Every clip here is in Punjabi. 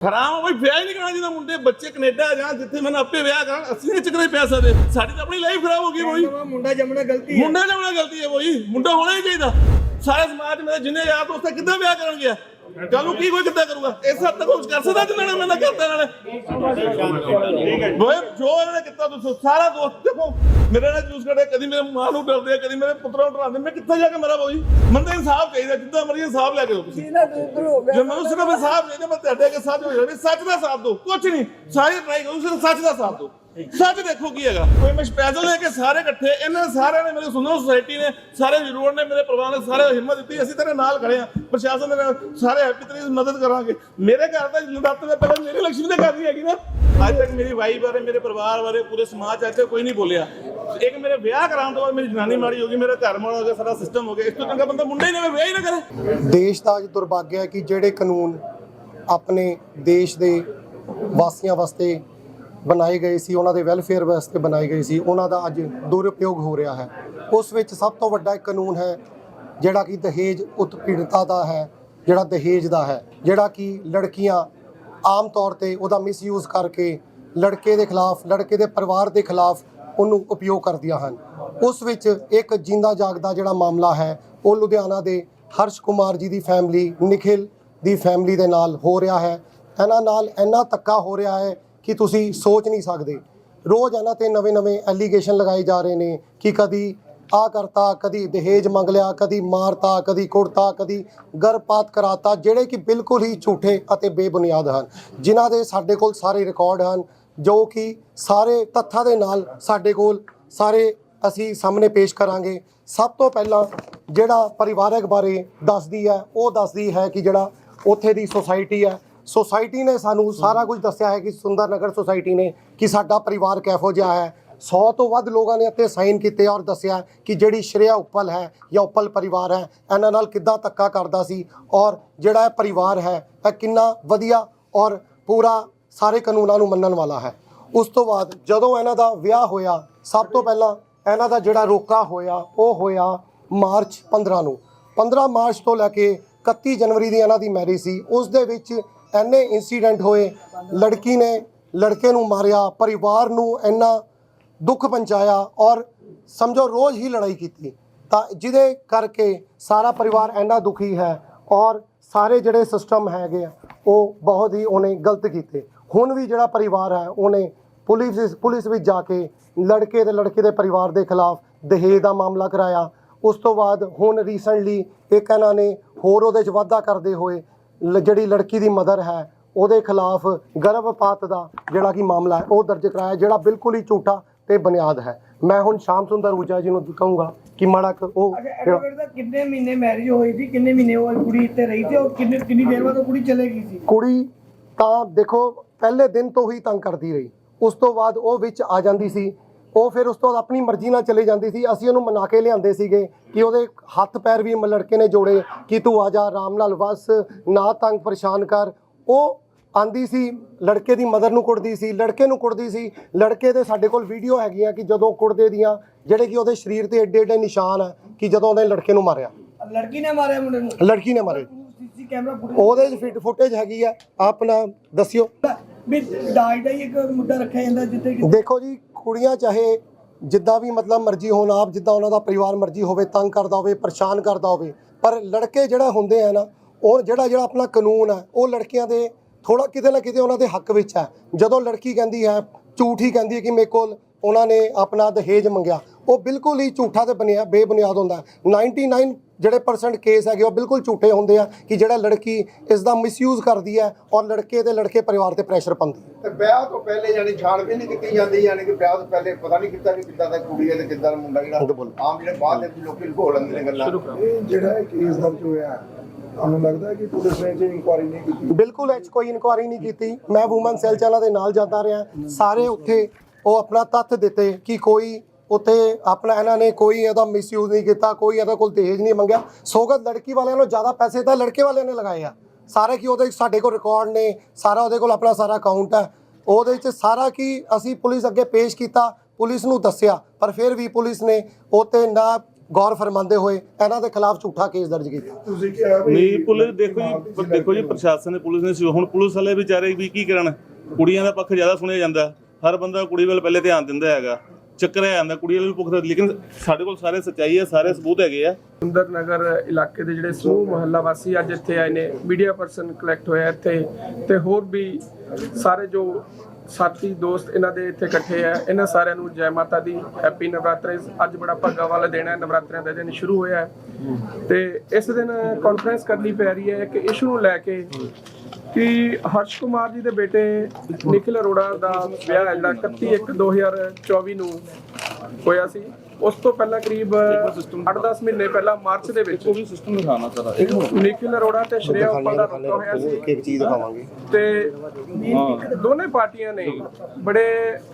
ਹਰਾਮ ਬਈ ਵਿਆਹ ਹੀ ਨਹੀਂ ਕਰਨਾ ਜਿਹਦਾ ਮੁੰਡੇ ਬੱਚੇ ਕੈਨੇਡਾ ਜਾਣ ਜਿੱਥੇ ਮੈਨੂੰ ਆਪੇ ਵਿਆਹ ਕਰਨ ਅਸੀਂ ਇਹ ਚੱਕਰੇ ਪੈ ਸਕਦੇ। ਸਾਡੀ ਤਾਂ ਆਪਣੀ ਲਾਈਫ ਖਰਾਬ ਹੋ ਗਈ ਬਈ। ਮੁੰਡਾ ਜੰਮਣਾ ਗਲਤੀ ਹੈ। ਮੁੰਡਾ ਜਮਣਾ ਗਲਤੀ ਹੈ ਬਈ। ਮੁੰਡਾ ਹੋਣਾ ਹੀ ਚਾਹੀਦਾ। ਸਾਰੇ ਸਮਾਜ ਮੇਰੇ ਜਿੰਨੇ ਯਾਰ ਦੋਸਤ ਆ, ਕਿੱਦਾਂ ਵਿਆਹ ਕਰਨਗੇ ਕੱਲ ਨੂੰ ਕੀ ਕੋਈ ਕਿੱਦਾਂ ਕਰੂਗਾ? ਇਸ ਹੱਦ ਤੱਕ ਕੁਝ ਕਰ ਸਕਦਾ ਜਿੰਨਾ ਨੇ ਮੈਂ ਕਰਦਾ ਨਾਲੇ? ਬੋਏ ਜੋ ਇਹਨਾਂ ਕੀਤਾ ਤੁਸੀਂ ਸਾਰਾ ਦੋਸਤ ਦੇਖੋ। ਮੇਰੇ ਨਾਲ ਜੂਸ ਕੱਢੇ ਕਦੀ ਮੇਰੇ ਮਾਂ ਨੂੰ ਡਰਦੇ ਆ, ਕਦੀ ਮੇਰੇ ਪੁੱਤਰਾਂ ਨੂੰ ਡਰਾਉਂਦੇ ਮੈਂ ਕਿੱਥੇ ਜਾ ਕੇ ਮਰਾਂ ਬਈ ਮੰਦੇ ਇਨਸਾਫ ਚਾਹੀਦਾ ਜਿੱਦਾਂ ਮਰਜ਼ੀ ਇਨਸਾਫ ਲੈ ਕੇ ਦਿਓ ਤੁਸੀਂ। ਦੇ ਜੇ ਮੈਨੂੰ ਸਿਰਫ ਇਨਸਾਫ ਚਾਹੀਦਾ ਮੈਂ ਤੁਹਾਡੇ ਅੱਗੇ ਸੱਚ ਹੋ ਜਾਵੇ ਸੱਚ ਦਾ ਸਾਥ ਦਿਓ ਕੁਝ ਨਹੀਂ। ਸਾਰੀ ਟਰਾਈ ਕਰੋ ਸਿਰਫ ਸੱਚ ਦਾ ਸਾਥ ਦਿਓ। ਸੱਚ ਦੇਖੋ ਕੀ ਹੈਗਾ? ਕੋਈ ਮੈਂ ਸਪੈਸ਼ਲ ਲੈ ਕੇ ਸਾਰੇ ਇਕੱਠੇ, ਇਹਨਾਂ ਸਾਰਿਆਂ ਨੇ ਮੇਰੇ ਸੁਣੋ ਸੁਸਾਇਟੀ ਨੇ, ਸਾਰੇ ਜ਼ਰੂਰ ਨੇ ਮੇਰੇ ਪਰਿਵਾਰ ਨੇ, ਸਾਰੇ ਹਿੰਮਤ ਦਿੱਤੀ, ਅਸੀਂ ਤੇਰੇ ਨਾਲ ਖੜੇ ਆ ਪ੍ਰਸ਼ਾਸਨ ਦੇ ਨਾਲ, ਸਾਰੇ ਹੈਪੀ ਤੇਰੀ ਮਦਦ ਕਰਾਂਗੇ। ਮੇਰੇ ਘਰ ਦਾ ਲੱਤ ਦੇ ਪਹਿਲਾਂ ਮੇਰੀ ਲక్ష్ਮੀ ਦੇ ਘਰ ਦੀ ਹੈਗੀ ਨਾ। ਅੱਜ ਤੱਕ ਮੇਰੀ ਵਾਈਫ ਬਾਰੇ, ਮੇਰੇ ਪਰਿਵਾਰ ਬਾਰੇ, ਪੂਰੇ ਸਮਾਜ ਇੱਥੇ ਕੋਈ ਨਹੀਂ ਬੋਲਿਆ। ਇੱਕ ਮੇਰੇ ਵਿਆਹ ਕਰਾਉਣ ਤੋਂ ਬਾਅਦ ਮੇਰੀ ਜਨਾਨੀ ਮਾੜੀ ਹੋ ਗਈ, ਮੇਰਾ ਘਰ ਮਾੜਾ ਹੋ ਗਿਆ ਸਾਰਾ ਸਿਸਟਮ ਹੋ ਗਿਆ, ਇਸ ਤੋਂ ਚੰਗਾ ਬੰਦਾ ਮੁੰਡਾ ਹੀ ਨਾ ਵਿਆਹ ਹੀ ਨਾ ਕਰੇ। ਦੇਸ਼ ਦਾ ਅੱਜ ਦੁਰਭਾਗਿਆ ਹੈ ਕਿ ਜਿਹੜੇ ਕਾਨੂੰਨ ਆਪਣੇ ਦੇਸ਼ ਦੇ ਵਾਸੀਆਂ ਵਾਸਤੇ ਬਣਾਏ ਗਏ ਸੀ, ਉਹਨਾਂ ਦੇ ਵੈਲਫੇਅਰ ਵਾਸਤੇ ਬਣਾਏ ਗਏ ਸੀ, ਉਹਨਾਂ ਦਾ ਅੱਜ ਦੁਰਉਪਯੋਗ ਹੋ ਰਿਹਾ ਹੈ। ਉਸ ਵਿੱਚ ਸਭ ਤੋਂ ਵੱਡਾ ਇੱਕ ਕਾਨੂੰਨ ਹੈ, ਜਿਹੜਾ ਕਿ ਦਹੇਜ ਉਤਪੀੜਤਾ ਦਾ ਹੈ, ਜਿਹੜਾ ਦਹੇਜ ਦਾ ਹੈ, ਜਿਹੜਾ ਕਿ ਲੜਕੀਆਂ ਆਮ ਤੌਰ ਤੇ ਉਹਦਾ ਮਿਸਯੂਜ਼ ਕਰਕੇ ਲੜਕੇ ਦੇ ਖਿਲਾਫ, ਲੜਕੇ ਦੇ ਪਰਿਵਾਰ ਦੇ ਖਿਲਾਫ ਉਹਨੂੰ ਉਪਯੋਗ ਕਰਦੀਆਂ ਹਨ। ਉਸ ਵਿੱਚ ਇੱਕ ਜਿੰਦਾ ਜਾਗਦਾ ਜਿਹੜਾ ਮਾਮਲਾ ਹੈ, ਉਹ ਲੁਧਿਆਣਾ ਦੇ ਹਰਸ਼ ਕੁਮਾਰ ਜੀ ਦੀ ਫੈਮਿਲੀ ਨikhil ਦੀ ਫੈਮਿਲੀ ਦੇ ਨਾਲ ਹੋ ਰਿਹਾ ਹੈ। ਇਹਨਾਂ ਨਾਲ ਇੰਨਾ ਧੱਕਾ ਹੋ ਰਿਹਾ ਹੈ ਕਿ ਤੁਸੀਂ ਸੋਚ ਨਹੀਂ ਸਕਦੇ। ਰੋਜ਼ ਇਹਨਾਂ ਤੇ ਨਵੇਂ-ਨਵੇਂ ਐਲੀਗੇਸ਼ਨ ਲਗਾਏ ਜਾ ਰਹੇ ਨੇ ਕਿ ਕਦੀ ਆ ਕਰਤਾ, ਕਦੀ ਦਹੇਜ ਮੰਗ ਲਿਆ, ਕਦੀ ਮਾਰਤਾ, ਕਦੀ ਕੁੜਤਾ ਕਦੀ ਗਰਭਪਾਤ ਕਰਾਤਾ, ਜਿਹੜੇ ਕਿ ਬਿਲਕੁਲ ਹੀ ਝੂਠੇ ਅਤੇ ਬੇਬੁਨਿਆਦ ਹਨ। ਜਿਨ੍ਹਾਂ ਦੇ ਸਾਡੇ ਕੋਲ ਸਾਰੇ ਰਿਕਾਰਡ ਹਨ, ਜੋ ਕਿ ਸਾਰੇ ਤੱਥਾਂ ਦੇ ਨਾਲ ਸਾਡੇ ਕੋਲ ਸਾਰੇ ਅਸੀਂ ਸਾਹਮਣੇ ਪੇਸ਼ ਕਰਾਂਗੇ। ਸਭ ਤੋਂ ਪਹਿਲਾਂ ਜਿਹੜਾ ਪਰਿਵਾਰਕ ਬਾਰੇ ਦੱਸਦੀ ਹੈ, ਉਹ ਦੱਸਦੀ ਹੈ ਕਿ ਜਿਹੜਾ ਉੱਥੇ ਦੀ ਸੁਸਾਇਟੀ ਹੈ ਸੁਸਾਇਟੀ ਨੇ ਸਾਨੂੰ ਸਾਰਾ ਕੁਝ ਦੱਸਿਆ ਹੈ ਕਿ ਸੁੰਦਰ ਨਗਰ ਸੁਸਾਇਟੀ ਨੇ ਕਿ ਸਾਡਾ ਪਰਿਵਾਰ ਕਿਹੋ ਜਿਹਾ ਹੈ। 100 ਤੋਂ ਵੱਧ ਲੋਕਾਂ ਨੇ ਇੱਥੇ ਸਾਈਨ ਕੀਤੇ ਔਰ ਦੱਸਿਆ ਕਿ ਜਿਹੜੀ ਸ਼੍ਰੇਆ ਉੱਪਲ ਹੈ ਜਾਂ ਉੱਪਲ ਪਰਿਵਾਰ ਹੈ ਇਹਨਾਂ ਨਾਲ ਕਿੱਦਾਂ ਧੱਕਾ ਕਰਦਾ ਸੀ ਔਰ ਜਿਹੜਾ ਇਹ ਪਰਿਵਾਰ ਹੈ ਇਹ ਕਿੰਨਾ ਵਧੀਆ ਔਰ ਪੂਰਾ ਸਾਰੇ ਕਾਨੂੰਨਾਂ ਨੂੰ ਮੰਨਣ ਵਾਲਾ ਹੈ। ਉਸ ਤੋਂ ਬਾਅਦ ਜਦੋਂ ਇਹਨਾਂ ਦਾ ਵਿਆਹ ਹੋਇਆ ਸਭ ਤੋਂ ਪਹਿਲਾਂ ਇਹਨਾਂ ਦਾ ਜਿਹੜਾ ਰੋਕਾ ਹੋਇਆ ਉਹ ਹੋਇਆ ਮਾਰਚ 15 ਨੂੰ। 15 ਮਾਰਚ ਤੋਂ ਲੈ ਕੇ 31 ਜਨਵਰੀ ਦੀ ਇਹਨਾਂ ਦੀ ਮੈਰਿਜ ਸੀ। ਉਸ ਦੇ ਵਿੱਚ ਐਨੇ ਇਨਸੀਡੈਂਟ ਹੋਏ, ਲੜਕੀ ਨੇ ਲੜਕੇ ਨੂੰ ਮਾਰਿਆ, ਪਰਿਵਾਰ ਨੂੰ ਇੰਨਾ ਦੁੱਖ ਪਹੁੰਚਾਇਆ ਔਰ ਸਮਝੋ ਰੋਜ਼ ਹੀ ਲੜਾਈ ਕੀਤੀ। ਤਾਂ ਜਿਹਦੇ ਕਰਕੇ ਸਾਰਾ ਪਰਿਵਾਰ ਇੰਨਾ ਦੁਖੀ ਹੈ ਔਰ ਸਾਰੇ ਜਿਹੜੇ ਸਿਸਟਮ ਹੈਗੇ ਆ, ਉਹ ਬਹੁਤ ਹੀ ਉਹਨੇ ਗਲਤ ਕੀਤੇ। ਹੁਣ ਵੀ ਜਿਹੜਾ ਪਰਿਵਾਰ ਹੈ, ਉਹਨੇ ਪੁਲਿਸ ਪੁਲਿਸ ਵਿੱਚ ਜਾ ਕੇ ਲੜਕੇ ਦੇ ਲੜਕੇ ਦੇ ਪਰਿਵਾਰ ਦੇ ਖਿਲਾਫ ਦਹੇਜ ਦਾ ਮਾਮਲਾ ਕਰਾਇਆ। ਉਸ ਤੋਂ ਬਾਅਦ ਹੁਣ ਰੀਸੈਂਟਲੀ ਇੱਕ ਇਹਨਾਂ ਨੇ ਹੋਰ ਉਹਦੇ 'ਚ ਵਾਧਾ ਕਰਦੇ ਹੋਏ ਲ- ਜਿਹੜੀ ਲੜਕੀ ਦੀ ਮਦਰ ਹੈ ਉਹਦੇ ਖਿਲਾਫ ਗਰਭਪਾਤ ਦਾ ਜਿਹੜਾ ਕਿ ਮਾਮਲਾ ਹੈ ਉਹ ਦਰਜ ਕਰਾਇਆ ਜਿਹੜਾ ਬਿਲਕੁਲ ਹੀ ਝੂਠਾ ਤੇ ਬੁਨਿਆਦ ਹੈ। ਮੈਂ ਹੁਣ ਸ਼ਾਮ ਸੁੰਦਰ ਊਜਾ ਜੀ ਨੂੰ ਕਹੂੰਗਾ ਕਿ ਮਾੜਾ ਕੁ ਉਹ ਅੱਛਾ ਐਡਵੋਕੇਟ ਦਾ ਕਿੰਨੇ ਮਹੀਨੇ ਮੈਰਿਜ ਹੋਈ ਸੀ ਕਿੰਨੇ ਮਹੀਨੇ ਉਹ ਕੁੜੀ ਇੱਥੇ ਰਹੀ ਸੀ ਔਰ ਕਿੰਨੇ ਕਿੰਨੀ ਦੇਰ ਬਾਅਦ ਉਹ ਕੁੜੀ ਚਲੇ ਗਈ ਸੀ? ਕੁੜੀ ਤਾਂ ਦੇਖੋ ਪਹਿਲੇ ਦਿਨ ਤੋਂ ਹੀ ਤੰਗ ਕਰਦੀ ਰਹੀ। ਉਸ ਤੋਂ ਬਾਅਦ ਉਹ ਵਿੱਚ ਆ ਜਾਂਦੀ ਸੀ। ਉਹ ਫਿਰ ਉਸ ਤੋਂ ਆਪਣੀ ਮਰਜ਼ੀ ਨਾਲ ਚਲੇ ਜਾਂਦੀ ਸੀ। ਅਸੀਂ ਉਹਨੂੰ ਮਨਾ ਕੇ ਲਿਆਂਦੇ ਸੀਗੇ ਕਿ ਉਹਦੇ ਹੱਥ ਪੈਰ ਵੀ ਲੜਕੇ ਨੇ ਜੋੜੇ ਕਿ ਤੂੰ ਆ ਜਾ ਆਰਾਮ ਨਾਲ ਵਸ ਨਾ ਤੰਗ ਪਰੇਸ਼ਾਨ ਕਰ। ਉਹ ਆਂਦੀ ਸੀ ਲੜਕੇ ਦੀ ਮਦਰ ਨੂੰ ਕੁੱਟਦੀ ਸੀ ਲੜਕੇ ਨੂੰ ਕੁੱਟਦੀ ਸੀ। ਲੜਕੇ ਦੇ ਸਾਡੇ ਕੋਲ ਵੀਡੀਓ ਹੈਗੀਆਂ ਕਿ ਜਦੋਂ ਕੁੱਟਦੇ ਦੀਆਂ ਜਿਹੜੇ ਕਿ ਉਹਦੇ ਸਰੀਰ ਤੇ ਏਡੇ ਏਡੇ ਨਿਸ਼ਾਨ ਆ ਕਿ ਜਦੋਂ ਉਹਨੇ ਲੜਕੇ ਨੂੰ ਮਾਰਿਆ। ਲੜਕੀ ਨੇ ਮਾਰਿਆ ਮੁੰਡੇ ਨੂੰ? ਲੜਕੀ ਨੇ ਮਾਰੇ। ਉਹਦੇ ਚ ਫੁਟੇਜ ਹੈਗੀ ਆ। ਆਪਣਾ ਦੱਸਿਓ। ਵੀ ਦਾਜ ਦਾ ਹੀ ਇੱਕ ਮੁੱਦਾ ਰੱਖਿਆ ਜਾਂਦਾ ਜਿੱਥੇ ਕਿ ਦੇਖੋ ਜੀ, ਕੁੜੀਆਂ ਚਾਹੇ ਜਿੱਦਾਂ ਵੀ ਮਤਲਬ ਮਰਜ਼ੀ ਹੋਣ, ਆਪ ਜਿੱਦਾਂ ਉਹਨਾਂ ਦਾ ਪਰਿਵਾਰ ਮਰਜ਼ੀ ਹੋਵੇ, ਤੰਗ ਕਰਦਾ ਹੋਵੇ, ਪਰੇਸ਼ਾਨ ਕਰਦਾ ਹੋਵੇ, ਪਰ ਲੜਕੇ ਜਿਹੜਾ ਹੁੰਦੇ ਆ ਨਾ, ਉਹ ਜਿਹੜਾ ਜਿਹੜਾ ਆਪਣਾ ਕਾਨੂੰਨ ਹੈ ਉਹ ਲੜਕੀਆਂ ਦੇ ਥੋੜਾ ਕਿਤੇ ਨਾ ਕਿਤੇ ਉਹਨਾਂ ਦੇ ਹੱਕ ਵਿੱਚ ਹੈ ਜਦੋਂ ਲੜਕੀ ਕਹਿੰਦੀ ਹੈ, ਝੂਠ ਹੀ ਕਹਿੰਦੀ ਹੈ ਕਿ ਮੇਰੇ ਕੋਲ ਉਹਨਾਂ ਨੇ ਆਪਣਾ ਦਹੇਜ ਮੰਗਿਆ, ਉਹ ਬਿਲਕੁਲ ਹੀ ਝੂਠਾ ਤੇ ਬਨਿਆ ਬੇਬੁਨਿਆਦ ਹੁੰਦਾ ਹੈ। 99 ਜਿਹੜੇ ਪਰਸੈਂਟ ਕੇਸ ਹੈਗੇ ਉਹ ਬਿਲਕੁਲ ਝੂਠੇ ਹੁੰਦੇ ਆ ਕਿ ਜਿਹੜਾ ਲੜਕੀ ਇਸ ਦਾ ਮਿਸਯੂਜ਼ ਕਰਦੀ ਹੈ ਔਰ ਲੜਕੇ ਤੇ ਲੜਕੇ ਪਰਿਵਾਰ ਤੇ ਪ੍ਰੈਸ਼ਰ ਪਾਉਂਦੀ ਹੈ। ਤੇ ਵਿਆਹ ਤੋਂ ਪਹਿਲੇ ਯਾਨੀ ਛਾਣਬੀਨ ਨਹੀਂ ਕੀਤੀ ਜਾਂਦੀ ਯਾਨੀ ਕਿ ਵਿਆਹ ਤੋਂ ਪਹਿਲੇ ਪਤਾ ਨਹੀਂ ਕੀਤਾ ਕਿ ਕਿੱਦਾਂ ਦਾ ਕੁੜੀ ਹੈ ਤੇ ਕਿੱਦਾਂ ਦਾ ਮੁੰਡਾ ਜਿਹੜਾ ਆਮ ਜਿਹੜੇ ਬਾਹਰ ਦੇ ਲੋਕੀ ਲੁਕੋ ਲੈਂਦੇ ਨੇ ਗੱਲਾਂ। ਇਹ ਜਿਹੜਾ ਕੇਸ ਦਰਜ ਹੋਇਆ ਮੈਨੂੰ ਲੱਗਦਾ ਹੈ ਕਿ ਪੁਲਿਸ ਨੇ ਜੇ ਇਨਕੁਆਇਰੀ ਨਹੀਂ ਕੀਤੀ? ਬਿਲਕੁਲ ਐਚ ਕੋਈ ਇਨਕੁਆਰੀ ਨਹੀਂ ਕੀਤੀ। ਮੈਂ ਵੂਮਨ ਸੈਲ ਚਾਲਾ ਦੇ ਨਾਲ ਜਾਂਦਾ ਰਿਹਾ। ਸਾਰੇ ਉੱਥੇ ਉਹ ਆਪਣਾ ਤੱਥ ਦਿੱਤੇ ਕਿ ਕੋਈ ਉੱਥੇ ਆਪਣਾ ਇਹਨਾਂ ਨੇ ਕੋਈ ਇਹਦਾ ਮਿਸਯੂਜ਼ ਨਹੀਂ ਕੀਤਾ ਕੋਈ ਇਹਦਾ ਕੋਲ ਦਹੇਜ ਨਹੀਂ ਮੰਗਿਆ। ਸੋਗਤ ਲੜਕੀ ਵਾਲਿਆਂ ਨੂੰ ਜ਼ਿਆਦਾ ਪੈਸੇ ਤਾਂ ਲੜਕੇ ਵਾਲਿਆਂ ਨੇ ਲਗਾਏ ਆ। ਸਾਰੇ ਕੀ ਉਹਦੇ ਸਾਡੇ ਕੋਲ ਰਿਕਾਰਡ ਨੇ ਸਾਰਾ ਉਹਦੇ ਕੋਲ ਆਪਣਾ ਸਾਰਾ ਅਕਾਊਂਟ ਹੈ। ਉਹਦੇ ਵਿੱਚ ਸਾਰਾ ਕੀ ਅਸੀਂ ਪੁਲਿਸ ਅੱਗੇ ਪੇਸ਼ ਕੀਤਾ ਪੁਲਿਸ ਨੂੰ ਦੱਸਿਆ ਪਰ ਫਿਰ ਵੀ ਪੁਲਿਸ ਨੇ ਉਹ 'ਤੇ ਨਾ ਗੌਰ ਫਰਮਾਉਂਦੇ ਹੋਏ ਇਹਨਾਂ ਦੇ ਖਿਲਾਫ ਝੂਠਾ ਕੇਸ ਦਰਜ ਕੀਤਾ। ਤੁਸੀਂ ਕਿਹਾ ਨਹੀਂ ਪੁਲਿਸ ਦੇਖੋ ਜੀ ਦੇਖੋ ਜੀ ਪ੍ਰਸ਼ਾਸਨ ਨੇ ਪੁਲਿਸ ਨੇ ਹੁਣ ਪੁਲਿਸ ਵਾਲੇ ਵਿਚਾਰੇ ਵੀ ਕੀ ਕਰਨ? ਕੁੜੀਆਂ ਦਾ ਪੱਖ ਜ਼ਿਆਦਾ ਸੁਣਿਆ ਜਾਂਦਾ। ਹਰ ਬੰਦਾ ਕੁੜੀ ਵੱਲ ਪਹਿਲੇ ਧਿਆਨ ਦਿੰਦਾ ਹੈਗਾ। ਚੱਕਰ ਆ ਜਾਂਦਾ ਕੁੜੀ ਵੱਲ ਵੀ ਪੁੱਖਦਾ ਲੇਕਿਨ ਸਾਡੇ ਕੋਲ ਸਾਰੇ ਸੱਚਾਈ ਹੈ, ਸਾਰੇ ਸਬੂਤ ਹੈਗੇ ਆ। ਸੁੰਦਰ ਨਗਰ ਇਲਾਕੇ ਦੇ ਜਿਹੜੇ ਸਮੂਹ ਮੁਹੱਲਾ ਵਾਸੀ ਅੱਜ ਇੱਥੇ ਆਏ ਨੇ ਮੀਡੀਆ ਪਰਸਨ ਕਲੈਕਟ ਹੋਇਆ ਇੱਥੇ, ਤੇ ਹੋਰ ਵੀ ਸਾਰੇ ਜੋ ਸਾਥੀ, ਦੋਸਤ ਇਹਨਾਂ ਦੇ ਇੱਥੇ ਇਕੱਠੇ ਆ। ਇਹਨਾਂ ਸਾਰਿਆਂ ਨੂੰ ਜੈ ਮਾਤਾ ਦੀ ਹੈਪੀ ਨਵਰਾਤਰੇ। ਅੱਜ ਬੜਾ ਭਾਗਾ ਵਾਲਾ ਦਿਨ ਹੈ, ਨਵਰਾਤਰਿਆਂ ਦਾ ਦਿਨ ਸ਼ੁਰੂ ਹੋਇਆ ਤੇ ਇਸ ਦਿਨ ਕਾਨਫਰੰਸ ਕਰਨੀ ਪੈ ਰਹੀ ਹੈ ਕਿ ਇਸ਼ੂ ਨੂੰ ਲੈ ਕੇ ਕਿ ਹਰਸ਼ ਕੁਮਾਰ ਜੀ ਦੇ ਬੇਟੇ ਨਿਖਿਲ ਅਰੋੜਾ ਦਾ ਵਿਆਹ ਹੈ। ਜਿਹੜਾ 31 1 2024 ਨੂੰ ਹੋਇਆ ਸੀ। ਉਸ ਤੋਂ ਪਹਿਲਾਂ ਕਰੀਬ 8-10 ਮਹੀਨੇ ਪਹਿਲਾਂ ਮਾਰਚ ਦੇ ਵਿੱਚ ਉਹ ਵੀ ਸਿਸਟਮ ਦਿਖਾਣਾ ਸਾਰਾ ਨਿਖਿਲ ਅਰੋੜਾ ਤੇ ਸ਼੍ਰੇਆ ਉੱਪਰ ਦਾ ਰੁਕਾ ਹੋਇਆ ਸੀ। ਇੱਕ ਚੀਜ਼ ਦਿਖਾਵਾਂਗੇ। ਤੇ ਦੋਨੇ ਪਾਰਟੀਆਂ ਨੇ ਬੜੇ